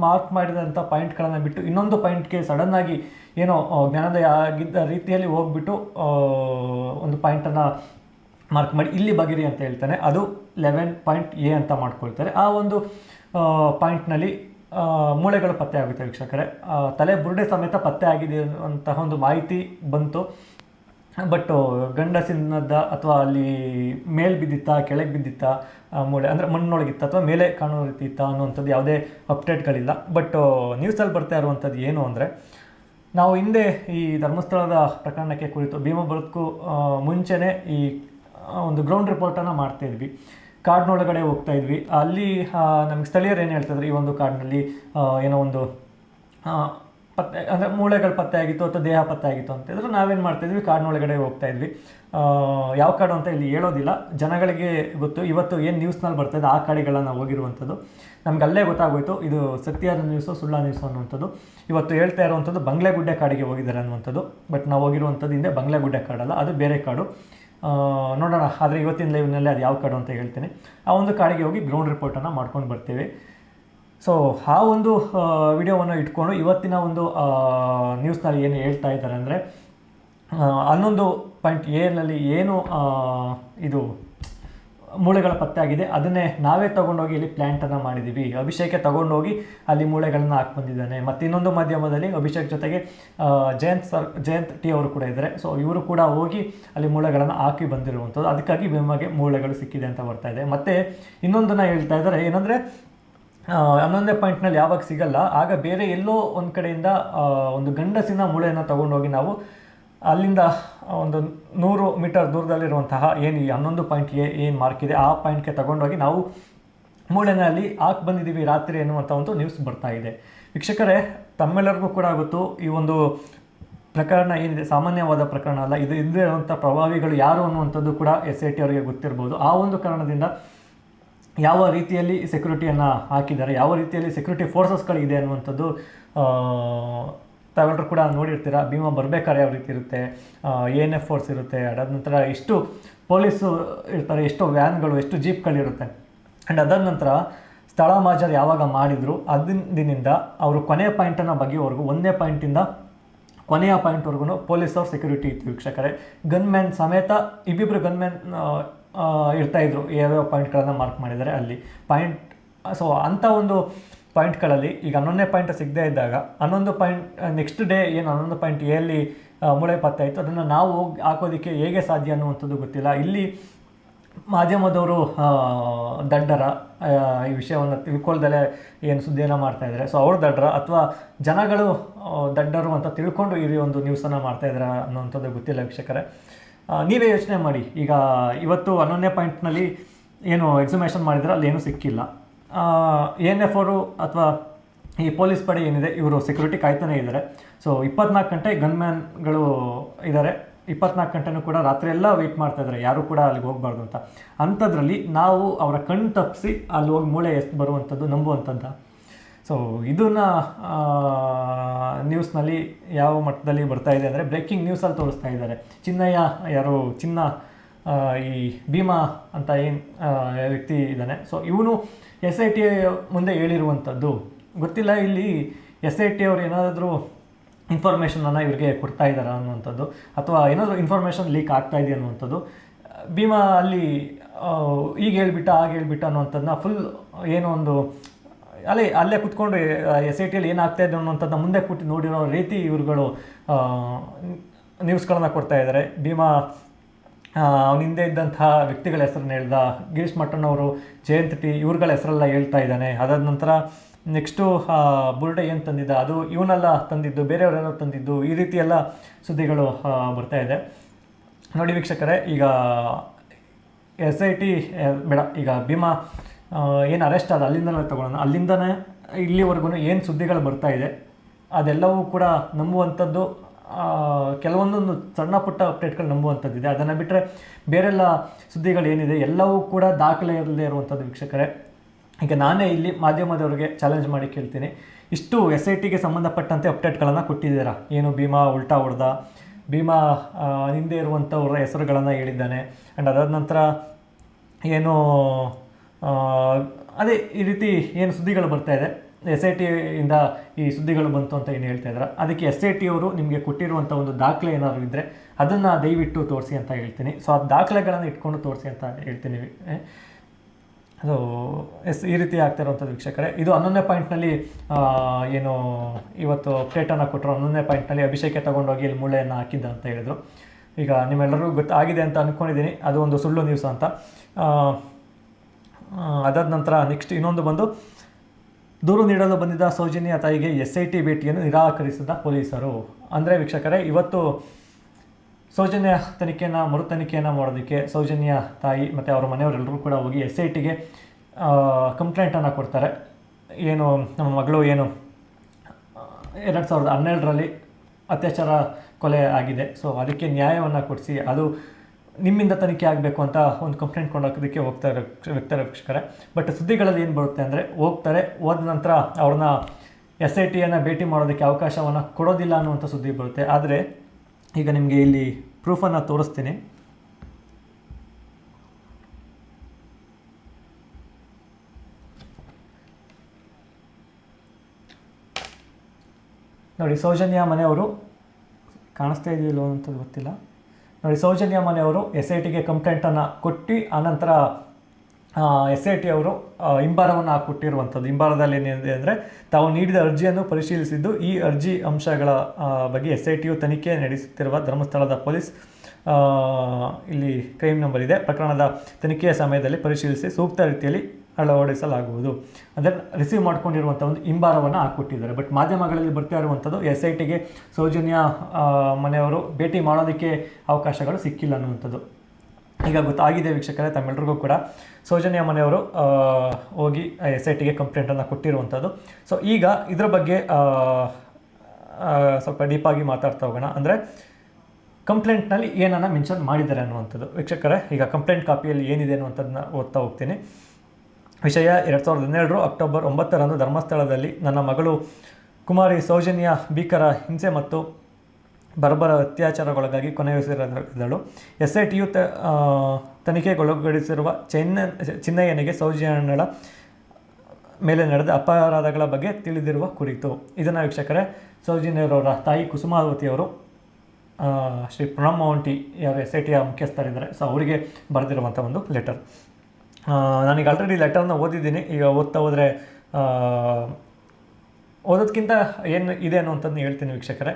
ಮಾರ್ಕ್ ಮಾಡಿದಂಥ ಪಾಯಿಂಟ್ಗಳನ್ನು ಬಿಟ್ಟು ಇನ್ನೊಂದು ಪಾಯಿಂಟ್ಗೆ ಸಡನ್ನಾಗಿ ಏನೋ ಜ್ಞಾನದ ಆಗಿದ್ದ ರೀತಿಯಲ್ಲಿ ಹೋಗ್ಬಿಟ್ಟು ಒಂದು ಪಾಯಿಂಟನ್ನು ಮಾರ್ಕ್ ಮಾಡಿ ಇಲ್ಲಿ ಬಗಿರಿ ಅಂತ ಹೇಳ್ತಾನೆ. ಅದು ಲೆವೆನ್ ಪಾಯಿಂಟ್ ಎ ಅಂತ ಮಾಡ್ಕೊಳ್ತಾರೆ. ಆ ಒಂದು ಪಾಯಿಂಟ್ನಲ್ಲಿ ಮೂಳೆಗಳು ಪತ್ತೆ ಆಗುತ್ತೆ ವೀಕ್ಷಕರೇ. ತಲೆ ಬುರುಡೆ ಸಮೇತ ಪತ್ತೆ ಆಗಿದೆ ಅಂತಹ ಒಂದು ಮಾಹಿತಿ ಬಂತು. ಬಟ್ ಗಂಡಸಿನದ ಅಥವಾ ಅಲ್ಲಿ ಮೇಲೆ ಬಿದ್ದಿತ್ತಾ ಕೆಳಗೆ ಬಿದ್ದಿತ್ತಾ ಮೂಳೆ ಅಂದರೆ ಮಣ್ಣೊಳಗಿತ್ತ ಅಥವಾ ಮೇಲೆ ಕಾಣೋ ರೀತಿ ಇತ್ತಾ ಅನ್ನುವಂಥದ್ದು ಯಾವುದೇ ಅಪ್ಡೇಟ್ಗಳಿಲ್ಲ ಬಟ್ ನ್ಯೂಸಲ್ಲಿ ಬರ್ತಾ ಇರುವಂಥದ್ದು ಏನು ಅಂದರೆ ನಾವು ಹಿಂದೆ ಈ ಧರ್ಮಸ್ಥಳದ ಪ್ರಕರಣಕ್ಕೆ ಕುರಿತು ಭೀಮ ಬರೋದಕ್ಕೂ ಆ, ಮುಂಚೆನೇ ಈ ಒಂದು ಗ್ರೌಂಡ್ ರಿಪೋರ್ಟನ್ನು ಮಾಡ್ತಾ ಇದ್ವಿ. ಕಾಡಿನೊಳಗಡೆ ಹೋಗ್ತಾ ಇದ್ವಿ. ಅಲ್ಲಿ ನಮಗೆ ಸ್ಥಳೀಯರು ಏನು ಹೇಳ್ತಿದ್ರು ಈ ಒಂದು ಕಾಡಿನಲ್ಲಿ ಏನೋ ಒಂದು ಪತ್ತೆ, ಅಂದರೆ ಮೂಳೆಗಳು ಪತ್ತೆ ಆಗಿತ್ತು ಅಥವಾ ದೇಹ ಪತ್ತೆ ಆಗಿತ್ತು ಅಂತ ಹೇಳಿದ್ರೆ ನಾವೇನು ಮಾಡ್ತಾಯಿದ್ವಿ ಕಾಡಿನೊಳಗಡೆ ಹೋಗ್ತಾ ಇದ್ವಿ. ಯಾವ ಕಾಡು ಅಂತ ಇಲ್ಲಿ ಹೇಳೋದಿಲ್ಲ. ಜನಗಳಿಗೆ ಗೊತ್ತು, ಇವತ್ತು ಏನು ನ್ಯೂಸ್ನಲ್ಲಿ ಬರ್ತಾಯಿದೆ ಆ ಕಾಡಿಗಳನ್ನ ಹೋಗಿರುವಂಥದ್ದು. ನಮ್ಗೆ ಅಲ್ಲೇ ಗೊತ್ತಾಗೋಯ್ತು, ಇದು ಸತ್ಯದ ನ್ಯೂಸು ಸುಳ್ಳ ನ್ಯೂಸು ಅನ್ನುವಂಥದ್ದು. ಇವತ್ತು ಹೇಳ್ತಾ ಇರುವಂಥದ್ದು ಬಂಗ್ಲೆಗುಡ್ಡೆ ಕಾಡಿಗೆ ಹೋಗಿದ್ದಾರೆ ಅನ್ನುವಂಥದ್ದು. ಬಟ್ ನಾವು ಹೋಗಿರುವಂಥದ್ದು ಹಿಂದೆ ಬಂಗ್ಲೆಗುಡ್ಡೆ ಕಾಡಲ್ಲ, ಅದು ಬೇರೆ ಕಾಡು. ನೋಡೋಣ, ಆದರೆ ಇವತ್ತಿನ ಲೈವ್ನಲ್ಲಿ ಅದು ಯಾವ ಕಾಡು ಅಂತ ಹೇಳ್ತೀನಿ. ಆ ಒಂದು ಕಾಡಿಗೆ ಹೋಗಿ ಗ್ರೌಂಡ್ ರಿಪೋರ್ಟನ್ನು ಮಾಡ್ಕೊಂಡು ಬರ್ತೀವಿ. ಸೊ ಆ ಒಂದು ವಿಡಿಯೋವನ್ನು ಇಟ್ಕೊಂಡು ಇವತ್ತಿನ ಒಂದು ನ್ಯೂಸ್ನಲ್ಲಿ ಏನು ಹೇಳ್ತಾ ಇದ್ದಾರೆ ಅಂದರೆ ಹನ್ನೊಂದು ಪಾಯಿಂಟ್ ಏನಲ್ಲಿ ಏನು ಇದು ಮೂಳೆಗಳ ಪತ್ತೆ ಆಗಿದೆ ಅದನ್ನೇ ನಾವೇ ತೊಗೊಂಡೋಗಿ ಇಲ್ಲಿ ಪ್ಲ್ಯಾಂಟನ್ನು ಮಾಡಿದ್ದೀವಿ ಅಭಿಷೇಕೆ ತೊಗೊಂಡೋಗಿ ಅಲ್ಲಿ ಮೂಳೆಗಳನ್ನು ಹಾಕಿ ಬಂದಿದ್ದಾನೆ. ಮತ್ತು ಇನ್ನೊಂದು ಮಾಧ್ಯಮದಲ್ಲಿ ಅಭಿಷೇಕ್ ಜೊತೆಗೆ ಜಯಂತ್ ಸರ್, ಜಯಂತ್ ಟಿ ಅವರು ಕೂಡ ಇದ್ದಾರೆ. ಸೊ ಇವರು ಕೂಡ ಹೋಗಿ ಅಲ್ಲಿ ಮೂಳೆಗಳನ್ನು ಹಾಕಿ ಬಂದಿರುವಂಥದ್ದು. ಅದಕ್ಕಾಗಿ ನಿಮಗೆ ಮೂಳೆಗಳು ಸಿಕ್ಕಿದೆ ಅಂತ ಬರ್ತಾ ಇದೆ. ಮತ್ತು ಇನ್ನೊಂದನ್ನು ಹೇಳ್ತಾ ಇದ್ದಾರೆ. ಏನಂದರೆ ಹನ್ನೊಂದನೇ ಪಾಯಿಂಟ್ನಲ್ಲಿ ಯಾವಾಗ ಸಿಗಲ್ಲ, ಆಗ ಬೇರೆ ಎಲ್ಲೋ ಒಂದು ಕಡೆಯಿಂದ ಒಂದು ಗಂಡಸಿನ ಮೂಳೆಯನ್ನು ತಗೊಂಡೋಗಿ ನಾವು ಅಲ್ಲಿಂದ ಒಂದು ನೂರು ಮೀಟರ್ ದೂರದಲ್ಲಿರುವಂತಹ ಏನು ಈ ಹನ್ನೊಂದು ಪಾಯಿಂಟ್ ಎ ಏನು ಮಾರ್ಕ್ ಇದೆ, ಆ ಪಾಯಿಂಟ್ಗೆ ತಗೊಂಡೋಗಿ ನಾವು ಮೂಳೆನಲ್ಲಿ ಹಾಕಿ ಬಂದಿದ್ದೀವಿ ರಾತ್ರಿ ಎನ್ನುವಂಥ ಒಂದು ನ್ಯೂಸ್ ಬರ್ತಾ ಇದೆ. ವೀಕ್ಷಕರೇ, ತಮ್ಮೆಲ್ಲರಿಗೂ ಕೂಡ ಗೊತ್ತು, ಈ ಒಂದು ಪ್ರಕರಣ ಏನಿದೆ, ಸಾಮಾನ್ಯವಾದ ಪ್ರಕರಣ ಅಲ್ಲ, ಇದು ಇಲ್ಲದೇ ಇರುವಂಥ ಪ್ರಭಾವಿಗಳು ಯಾರು ಅನ್ನುವಂಥದ್ದು ಕೂಡ ಎಸ್ ಐ ಟಿ ಅವರಿಗೆ ಗೊತ್ತಿರ್ಬೋದು. ಆ ಒಂದು ಕಾರಣದಿಂದ ಯಾವ ರೀತಿಯಲ್ಲಿ ಸೆಕ್ಯೂರಿಟಿಯನ್ನು ಹಾಕಿದ್ದಾರೆ, ಯಾವ ರೀತಿಯಲ್ಲಿ ಸೆಕ್ಯೂರಿಟಿ ಫೋರ್ಸಸ್ಗಳಿದೆ ಅನ್ನುವಂಥದ್ದು ತಾವೆಲ್ಲರೂ ಕೂಡ ನೋಡಿರ್ತೀರ, ಭೀಮಾ ಬರಬೇಕಾದ್ರೆ ಯಾವ ರೀತಿ ಇರುತ್ತೆ ಎ ಎನ್ ಎಫ್ ಫೋರ್ಸ್ ಇರುತ್ತೆ, ಅದಾದ ನಂತರ ಎಷ್ಟು ಪೊಲೀಸು ಇರ್ತಾರೆ, ಎಷ್ಟು ವ್ಯಾನ್ಗಳು, ಎಷ್ಟು ಜೀಪ್ಗಳಿರುತ್ತೆ. ಆ್ಯಂಡ್ ಅದಾದ ನಂತರ ಸ್ಥಳ ಮಾಜರ್ ಯಾವಾಗ ಮಾಡಿದ್ರು ಅದಿಂದಿನಿಂದ ಅವರು ಕೊನೆಯ ಪಾಯಿಂಟನ್ನು ಬಗೆಯವರೆಗೂ ಒಂದನೇ ಪಾಯಿಂಟಿಂದ ಕೊನೆಯ ಪಾಯಿಂಟ್ವರೆಗೂ ಪೊಲೀಸ್ ಅವ್ರ ಸೆಕ್ಯೂರಿಟಿ ಇತ್ತು ವೀಕ್ಷಕರೇ. ಗನ್ಮ್ಯಾನ್ ಸಮೇತ ಇಬ್ಬಿಬ್ಬರು ಗನ್ಮ್ಯಾನ್ ಇರ್ತಾ ಇದ್ರು. ಯಾವ್ಯಾವ ಪಾಯಿಂಟ್ಗಳನ್ನು ಮಾರ್ಕ್ ಮಾಡಿದ್ದಾರೆ ಅಲ್ಲಿ. ಪಾಯಿಂಟ್ ಸೊ ಅಂಥ ಒಂದು ಪಾಯಿಂಟ್ಗಳಲ್ಲಿ ಈಗ ಹನ್ನೊಂದನೇ ಪಾಯಿಂಟ್ ಸಿಗದೇ ಇದ್ದಾಗ, ಹನ್ನೊಂದು ಪಾಯಿಂಟ್ ನೆಕ್ಸ್ಟ್ ಡೇ ಏನು ಹನ್ನೊಂದು ಪಾಯಿಂಟ್ ಎಲ್ಲಿ ಮೂಳೆ ಪತ್ತೆ ಆಯಿತು. ಅದನ್ನು ನಾವು ಹಾಕೋದಕ್ಕೆ ಹೇಗೆ ಸಾಧ್ಯ ಅನ್ನುವಂಥದ್ದು ಗೊತ್ತಿಲ್ಲ. ಇಲ್ಲಿ ಮಾಧ್ಯಮದವರು ದಡ್ಡರ ಈ ವಿಷಯವನ್ನು ತಿಳ್ಕೊಳ್ದಲೇ ಏನು ಸುದ್ದಿಯನ್ನು ಮಾಡ್ತಾಯಿದ್ದಾರೆ ಸೊ ಅವ್ರ ದಡ್ಡರ ಅಥವಾ ಜನಗಳು ದಡ್ಡರು ಅಂತ ತಿಳ್ಕೊಂಡು ಈ ಒಂದು ನ್ಯೂಸನ್ನು ಮಾಡ್ತಾಯಿದ್ದಾರೆ ಅನ್ನೋವಂಥದ್ದು ಗೊತ್ತಿಲ್ಲ ವೀಕ್ಷಕರೇ. ನೀವೇ ಯೋಚನೆ ಮಾಡಿ. ಈಗ ಇವತ್ತು ಹನ್ನೊಂದನೇ ಪಾಯಿಂಟ್ನಲ್ಲಿ ಏನು ಎಕ್ಸಿಮೇಷನ್ ಮಾಡಿದ್ರೆ ಅಲ್ಲಿ ಏನೂ ಸಿಕ್ಕಿಲ್ಲ. ಎನ್ ಎಫ್ ಅವರು ಅಥವಾ ಈ ಪೊಲೀಸ್ ಪಡೆ ಏನಿದೆ, ಇವರು ಸೆಕ್ಯೂರಿಟಿ ಕಾಯ್ತಾನೆ ಇದ್ದಾರೆ. ಸೊ ಇಪ್ಪತ್ನಾಲ್ಕು ಗಂಟೆ ಗನ್ಮ್ಯಾನ್ಗಳು ಇದ್ದಾರೆ. ಇಪ್ಪತ್ನಾಲ್ಕು ಗಂಟೆನೂ ಕೂಡ ರಾತ್ರಿ ಎಲ್ಲ ವೆಯ್ಟ್ ಮಾಡ್ತಾ ಇದ್ದಾರೆ. ಯಾರು ಕೂಡ ಅಲ್ಲಿಗೆ ಹೋಗಬಾರ್ದು ಅಂತ. ಅಂಥದ್ರಲ್ಲಿ ನಾವು ಅವರ ಕಣ್ಣು ತಪ್ಪಿಸಿ ಅಲ್ಲಿ ಹೋಗಿ ಮೂಳೆ ಎಷ್ಟು ಬರುವಂಥದ್ದು ನಂಬುವಂಥದ್ದು. ಸೊ ಇದನ್ನು ನ್ಯೂಸ್ನಲ್ಲಿ ಯಾವ ಮಟ್ಟದಲ್ಲಿ ಬರ್ತಾ ಇದೆ ಅಂದರೆ ಬ್ರೇಕಿಂಗ್ ನ್ಯೂಸಲ್ಲಿ ತೋರಿಸ್ತಾ ಇದ್ದಾರೆ. ಚಿನ್ನಯ್ಯ ಯಾರು, ಚಿನ್ನ ಈ ಭೀಮಾ ಅಂತ ಏನು ವ್ಯಕ್ತಿ ಇದ್ದಾನೆ. ಸೊ ಇವನು ಎಸ್ ಐ ಟಿ ಮುಂದೆ ಹೇಳಿರುವಂಥದ್ದು ಗೊತ್ತಿಲ್ಲ, ಇಲ್ಲಿ ಎಸ್ ಐ ಟಿ ಅವ್ರು ಏನಾದರೂ ಇನ್ಫಾರ್ಮೇಷನನ್ನು ಇವ್ರಿಗೆ ಕೊಡ್ತಾ ಇದ್ದಾರೆ ಅನ್ನುವಂಥದ್ದು, ಅಥವಾ ಏನಾದರೂ ಇನ್ಫಾರ್ಮೇಷನ್ ಲೀಕ್ ಆಗ್ತಾ ಇದೆ ಅನ್ನುವಂಥದ್ದು. ಭೀಮಾ ಅಲ್ಲಿ ಈಗ ಹೇಳ್ಬಿಟ್ಟ, ಆಗ ಹೇಳ್ಬಿಟ್ಟ ಅನ್ನುವಂಥದ್ದನ್ನ ಫುಲ್ ಏನೋ ಒಂದು ಅಲ್ಲೇ ಅಲ್ಲೇ ಕುತ್ಕೊಂಡು ಎಸ್ ಐ ಟಿಯಲ್ಲಿ ಏನಾಗ್ತಾ ಇದೆ ಅನ್ನೋಂಥದ್ದು ಮುಂದೆ ಕೂತು ನೋಡಿರೋ ರೀತಿ ಇವ್ರುಗಳು ನ್ಯೂಸ್ಗಳನ್ನು ಕೊಡ್ತಾ ಇದ್ದಾರೆ ಭೀಮಾ ಅವನ ಹಿಂದೆ ಇದ್ದಂತಹ ವ್ಯಕ್ತಿಗಳ ಹೆಸರನ್ನ ಹೇಳ್ದ. ಗಿರೀಶ್ ಮಟ್ಟಣ್ಣವರು ಜಯಂತ್ ಟಿ, ಇವ್ರುಗಳ ಹೆಸರೆಲ್ಲ ಹೇಳ್ತಾ ಇದ್ದಾನೆ. ಅದಾದ ನಂತರ ನೆಕ್ಸ್ಟು ಬುರ್ಡೆ ಏನು ತಂದಿದ್ದ? ಅದು ಇವನೆಲ್ಲ ತಂದಿದ್ದು ಬೇರೆಯವರೆಲ್ಲ ತಂದಿದ್ದು, ಈ ರೀತಿ ಎಲ್ಲ ಸುದ್ದಿಗಳು ಬರ್ತಾ ಇದೆ. ನೋಡಿ ವೀಕ್ಷಕರೇ, ಈಗ ಎಸ್ ಐ ಟಿ ಬೇಡ, ಈಗ ಭೀಮಾ ಏನು ಅರೆಸ್ಟ್ ಆದ ಅಲ್ಲಿಂದಲೇ ತಗೊಳ್ಳೋಣ. ಅಲ್ಲಿಂದನೇ ಇಲ್ಲಿವರೆಗೂ ಏನು ಸುದ್ದಿಗಳು ಬರ್ತಾ ಇದೆ, ಅದೆಲ್ಲವೂ ಕೂಡ ನಂಬುವಂಥದ್ದು ಕೆಲವೊಂದೊಂದು ಸಣ್ಣ ಪುಟ್ಟ ಅಪ್ಡೇಟ್ಗಳು ನಂಬುವಂಥದ್ದಿದೆ ಅದನ್ನು ಬಿಟ್ಟರೆ ಬೇರೆಲ್ಲ ಸುದ್ದಿಗಳು ಏನಿದೆ, ಎಲ್ಲವೂ ಕೂಡ ದಾಖಲೆ ಇರಲೇ ಇರುವಂಥದ್ದು ವೀಕ್ಷಕರೇ. ಈಗ ನಾನೇ ಇಲ್ಲಿ ಮಾಧ್ಯಮದವರಿಗೆ ಚಾಲೆಂಜ್ ಮಾಡಿ ಕೇಳ್ತೀನಿ. ಇಷ್ಟು ಎಸ್ ಐ ಟಿಗೆ ಸಂಬಂಧಪಟ್ಟಂತೆ ಅಪ್ಡೇಟ್ಗಳನ್ನು ಕೊಟ್ಟಿದ್ದೀರಾ? ಏನು ಭೀಮಾ ಉಲ್ಟಾ ಹೊಡೆದ? ಭೀಮಾ ಹಿಂದೆ ಇರುವಂಥವ್ರ ಹೆಸರುಗಳನ್ನು ಹೇಳಿದ್ದಾನೆ. ಆ್ಯಂಡ್ ಅದಾದ ನಂತರ ಏನು ಅದೇ ಈ ರೀತಿ ಏನು ಸುದ್ದಿಗಳು ಬರ್ತಾ ಇದೆ. ಎಸ್ ಐ ಟಿಯಿಂದ ಈ ಸುದ್ದಿಗಳು ಬಂತು ಅಂತ ಏನು ಹೇಳ್ತಾ ಇದ್ದಾರೆ ಅದಕ್ಕೆ ಎಸ್ ಐ ಟಿ ಅವರು ನಿಮಗೆ ಕೊಟ್ಟಿರುವಂಥ ಒಂದು ದಾಖಲೆ ಏನಾದರೂ ಇದ್ದರೆ ಅದನ್ನು ದಯವಿಟ್ಟು ತೋರಿಸಿ ಅಂತ ಹೇಳ್ತೀನಿ. ಸೊ ಆ ದಾಖಲೆಗಳನ್ನು ಇಟ್ಕೊಂಡು ತೋರಿಸಿ ಅಂತ ಹೇಳ್ತೀನಿ. ಅದು ಎಸ್, ಈ ರೀತಿ ಆಗ್ತಾ ಇರುವಂಥದ್ದು ವೀಕ್ಷಕರೇ, ಇದು ಹನ್ನೊಂದನೇ ಪಾಯಿಂಟ್ನಲ್ಲಿ ಏನು ಇವತ್ತು ಅಪ್ಡೇಟನ್ನು ಕೊಟ್ಟರು. ಹನ್ನೊಂದನೇ ಪಾಯಿಂಟ್ನಲ್ಲಿ ಅಭಿಷೇಕೆ ತೊಗೊಂಡೋಗಿ ಇಲ್ಲಿ ಮೂಳೆಯನ್ನು ಹಾಕಿದ್ದ ಅಂತ ಹೇಳಿದರು. ಈಗ ನಿಮ್ಮೆಲ್ಲರಿಗೂ ಗೊತ್ತಾಗಿದೆ ಅಂತ ಅಂದ್ಕೊಂಡಿದ್ದೀನಿ ಅದು ಒಂದು ಸುಳ್ಳು ನ್ಯೂಸ್ ಅಂತ. ಅದಾದ ನಂತರ ನೆಕ್ಸ್ಟ್ ಇನ್ನೊಂದು ಬಂದು ದೂರು ನೀಡಲು ಬಂದಿದ್ದ ಸೌಜನ್ಯ ತಾಯಿಗೆ ಎಸ್ ಐ ಟಿ ಭೇಟಿಯನ್ನು ನಿರಾಕರಿಸಿದ ಪೊಲೀಸರು. ಅಂದರೆ ವೀಕ್ಷಕರೇ, ಇವತ್ತು ಸೌಜನ್ಯ ತನಿಖೆಯನ್ನು, ಮರು ತನಿಖೆಯನ್ನು ಮಾಡೋದಕ್ಕೆ ಸೌಜನ್ಯ ತಾಯಿ ಮತ್ತು ಅವರ ಮನೆಯವರೆಲ್ಲರೂ ಕೂಡ ಹೋಗಿ ಎಸ್ ಐ ಟಿಗೆ ಕಂಪ್ಲೇಂಟನ್ನು ಕೊಡ್ತಾರೆ. ಏನು, ನಮ್ಮ ಮಗಳು ಏನು ಎರಡು ಸಾವಿರದ ಹನ್ನೆರಡರಲ್ಲಿ ಅತ್ಯಾಚಾರ ಕೊಲೆ ಆಗಿದೆ. ಸೊ ಅದಕ್ಕೆ ನ್ಯಾಯವನ್ನು ಕೊಡಿಸಿ, ಅದು ನಿಮ್ಮಿಂದ ತನಿಖೆ ಆಗಬೇಕು ಅಂತ ಒಂದು ಕಂಪ್ಲೇಂಟ್ ಕೊಂಡೋಗೋದಕ್ಕೆ ಹೋಗ್ತಾರೆ ಹೋಗ್ತಾರೆ ವೀಕ್ಷಕರೇ. ಬಟ್ ಸುದ್ದಿಗಳಲ್ಲಿ ಏನು ಬರುತ್ತೆ ಅಂದರೆ, ಹೋಗ್ತಾರೆ, ಹೋದ ನಂತರ ಅವ್ರನ್ನ ಎಸ್ ಐ ಟಿಯನ್ನು ಭೇಟಿ ಮಾಡೋದಕ್ಕೆ ಅವಕಾಶವನ್ನು ಕೊಡೋದಿಲ್ಲ ಅನ್ನುವಂಥ ಸುದ್ದಿ ಬರುತ್ತೆ. ಆದರೆ ಈಗ ನಿಮಗೆ ಇಲ್ಲಿ ಪ್ರೂಫನ್ನು ತೋರಿಸ್ತೀನಿ. ನೋಡಿ, ಸೌಜನ್ಯ ಮನೆಯವರು ಕಾಣಿಸ್ತಾ ಇದೆಯಲ್ಲೋ ಅಂತದ್ದು ಗೊತ್ತಿಲ್ಲ. ನೋಡಿ, ಸೌಜನ್ಯ ಮನೆಯವರು ಎಸ್ ಐ ಟಿಗೆ ಕಂಪ್ಲೇಂಟನ್ನು ಕೊಟ್ಟು, ಆನಂತರ ಎಸ್ ಐ ಟಿ ಅವರು ಹಿಂಬಾರವನ್ನು ಕೊಟ್ಟಿರುವಂಥದ್ದು. ಹಿಂಬಾರದಲ್ಲಿ ಏನಿದೆ ಅಂದರೆ, ತಾವು ನೀಡಿದ ಅರ್ಜಿಯನ್ನು ಪರಿಶೀಲಿಸಿದ್ದು, ಈ ಅರ್ಜಿ ಅಂಶಗಳ ಬಗ್ಗೆ ಎಸ್ ಐ ಟಿಯು ತನಿಖೆ ನಡೆಸುತ್ತಿರುವ ಧರ್ಮಸ್ಥಳದ ಪೊಲೀಸ್ ಇಲ್ಲಿ ಕ್ರೈಮ್ ನಂಬರ್ ಇದೆ. ಪ್ರಕರಣದ ತನಿಖೆಯ ಸಮಯದಲ್ಲಿ ಪರಿಶೀಲಿಸಿ, ಸೂಕ್ತ ರೀತಿಯಲ್ಲಿ ಅಳವಡಿಸಲಾಗುವುದು. ಅದನ್ನು ರಿಸೀವ್ ಮಾಡ್ಕೊಂಡಿರುವಂಥ ಒಂದು ಹಿಂಬಾರವನ್ನು ಹಾಕ್ಬಿಟ್ಟಿದ್ದಾರೆ ಬಟ್ ಮಾಧ್ಯಮಗಳಲ್ಲಿ ಬರ್ತಾ ಇರುವಂಥದ್ದು ಎಸ್ ಐ ಟಿಗೆ ಸೌಜನ್ಯ ಮನೆಯವರು ಭೇಟಿ ಮಾಡೋದಕ್ಕೆ ಅವಕಾಶಗಳು ಸಿಕ್ಕಿಲ್ಲ ಅನ್ನುವಂಥದ್ದು. ಈಗ ಗೊತ್ತಾಗಿದೆ ವೀಕ್ಷಕರೇ ತಮ್ಮೆಲ್ಲರಿಗೂ ಕೂಡ. ಸೌಜನ್ಯ ಮನೆಯವರು ಹೋಗಿ ಎಸ್ ಐ ಟಿಗೆ ಕಂಪ್ಲೇಂಟನ್ನು ಕೊಟ್ಟಿರುವಂಥದ್ದು ಸೊ ಈಗ ಇದರ ಬಗ್ಗೆ ಸ್ವಲ್ಪ ಡೀಪಾಗಿ ಮಾತಾಡ್ತಾ ಹೋಗೋಣ. ಅಂದರೆ ಕಂಪ್ಲೇಂಟ್ನಲ್ಲಿ ಏನನ್ನ ಮೆನ್ಷನ್ ಮಾಡಿದ್ದಾರೆ ಅನ್ನುವಂಥದ್ದು. ವೀಕ್ಷಕರೇ, ಈಗ ಕಂಪ್ಲೇಂಟ್ ಕಾಪಿಯಲ್ಲಿ ಏನಿದೆ ಅನ್ನುವಂಥದ್ದನ್ನ ಓದ್ತಾ ಹೋಗ್ತೀನಿ. ವಿಷಯ ಎರಡು ಸಾವಿರದ ಹನ್ನೆರಡರು ಅಕ್ಟೋಬರ್ ಒಂಬತ್ತರಂದು ಧರ್ಮಸ್ಥಳದಲ್ಲಿ ನನ್ನ ಮಗಳು ಕುಮಾರಿ ಸೌಜನ್ಯ ಭೀಕರ ಹಿಂಸೆ ಮತ್ತು ಬರ್ಬರ ಅತ್ಯಾಚಾರಗೊಳಗಾಗಿ ಕೊನೆಯುಸಿರೆಳೆದಳು ಎಸ್ ಐ ಟಿಯು ತ ತನಿಖೆಗೊಳಪಡಿಸಿರುವ ಚೆನ್ನ, ಚಿನ್ನಯ್ಯನಿಗೆ ಸೌಜನ್ಯಳ ಮೇಲೆ ನಡೆದ ಅಪರಾಧಗಳ ಬಗ್ಗೆ ತಿಳಿದಿರುವ ಕುರಿತು. ಇದನ್ನು ವೀಕ್ಷಕರೇ, ಸೌಜನ್ಯರವರ ತಾಯಿ ಕುಸುಮಾವತಿಯವರು ಶ್ರೀ ಪ್ರಣಮ್ ಮೌಂಟಿ ಯಾರು ಎಸ್ ಐ ಟಿಯ ಮುಖ್ಯಸ್ಥರಿದ್ದಾರೆ. ಸೊ ಅವರಿಗೆ ಬರೆದಿರುವಂಥ ಒಂದು ಲೆಟರ್. ನಾನೀಗ ಆಲ್ರೆಡಿ ಲೆಟರ್ನ ಓದಿದ್ದೀನಿ. ಈಗ ಓದ್ತಾ ಹೋದರೆ ಓದೋದಕ್ಕಿಂತ ಏನು ಇದೆ ಅನ್ನೋಂಥದ್ದು ಹೇಳ್ತೀನಿ ವೀಕ್ಷಕರೇ.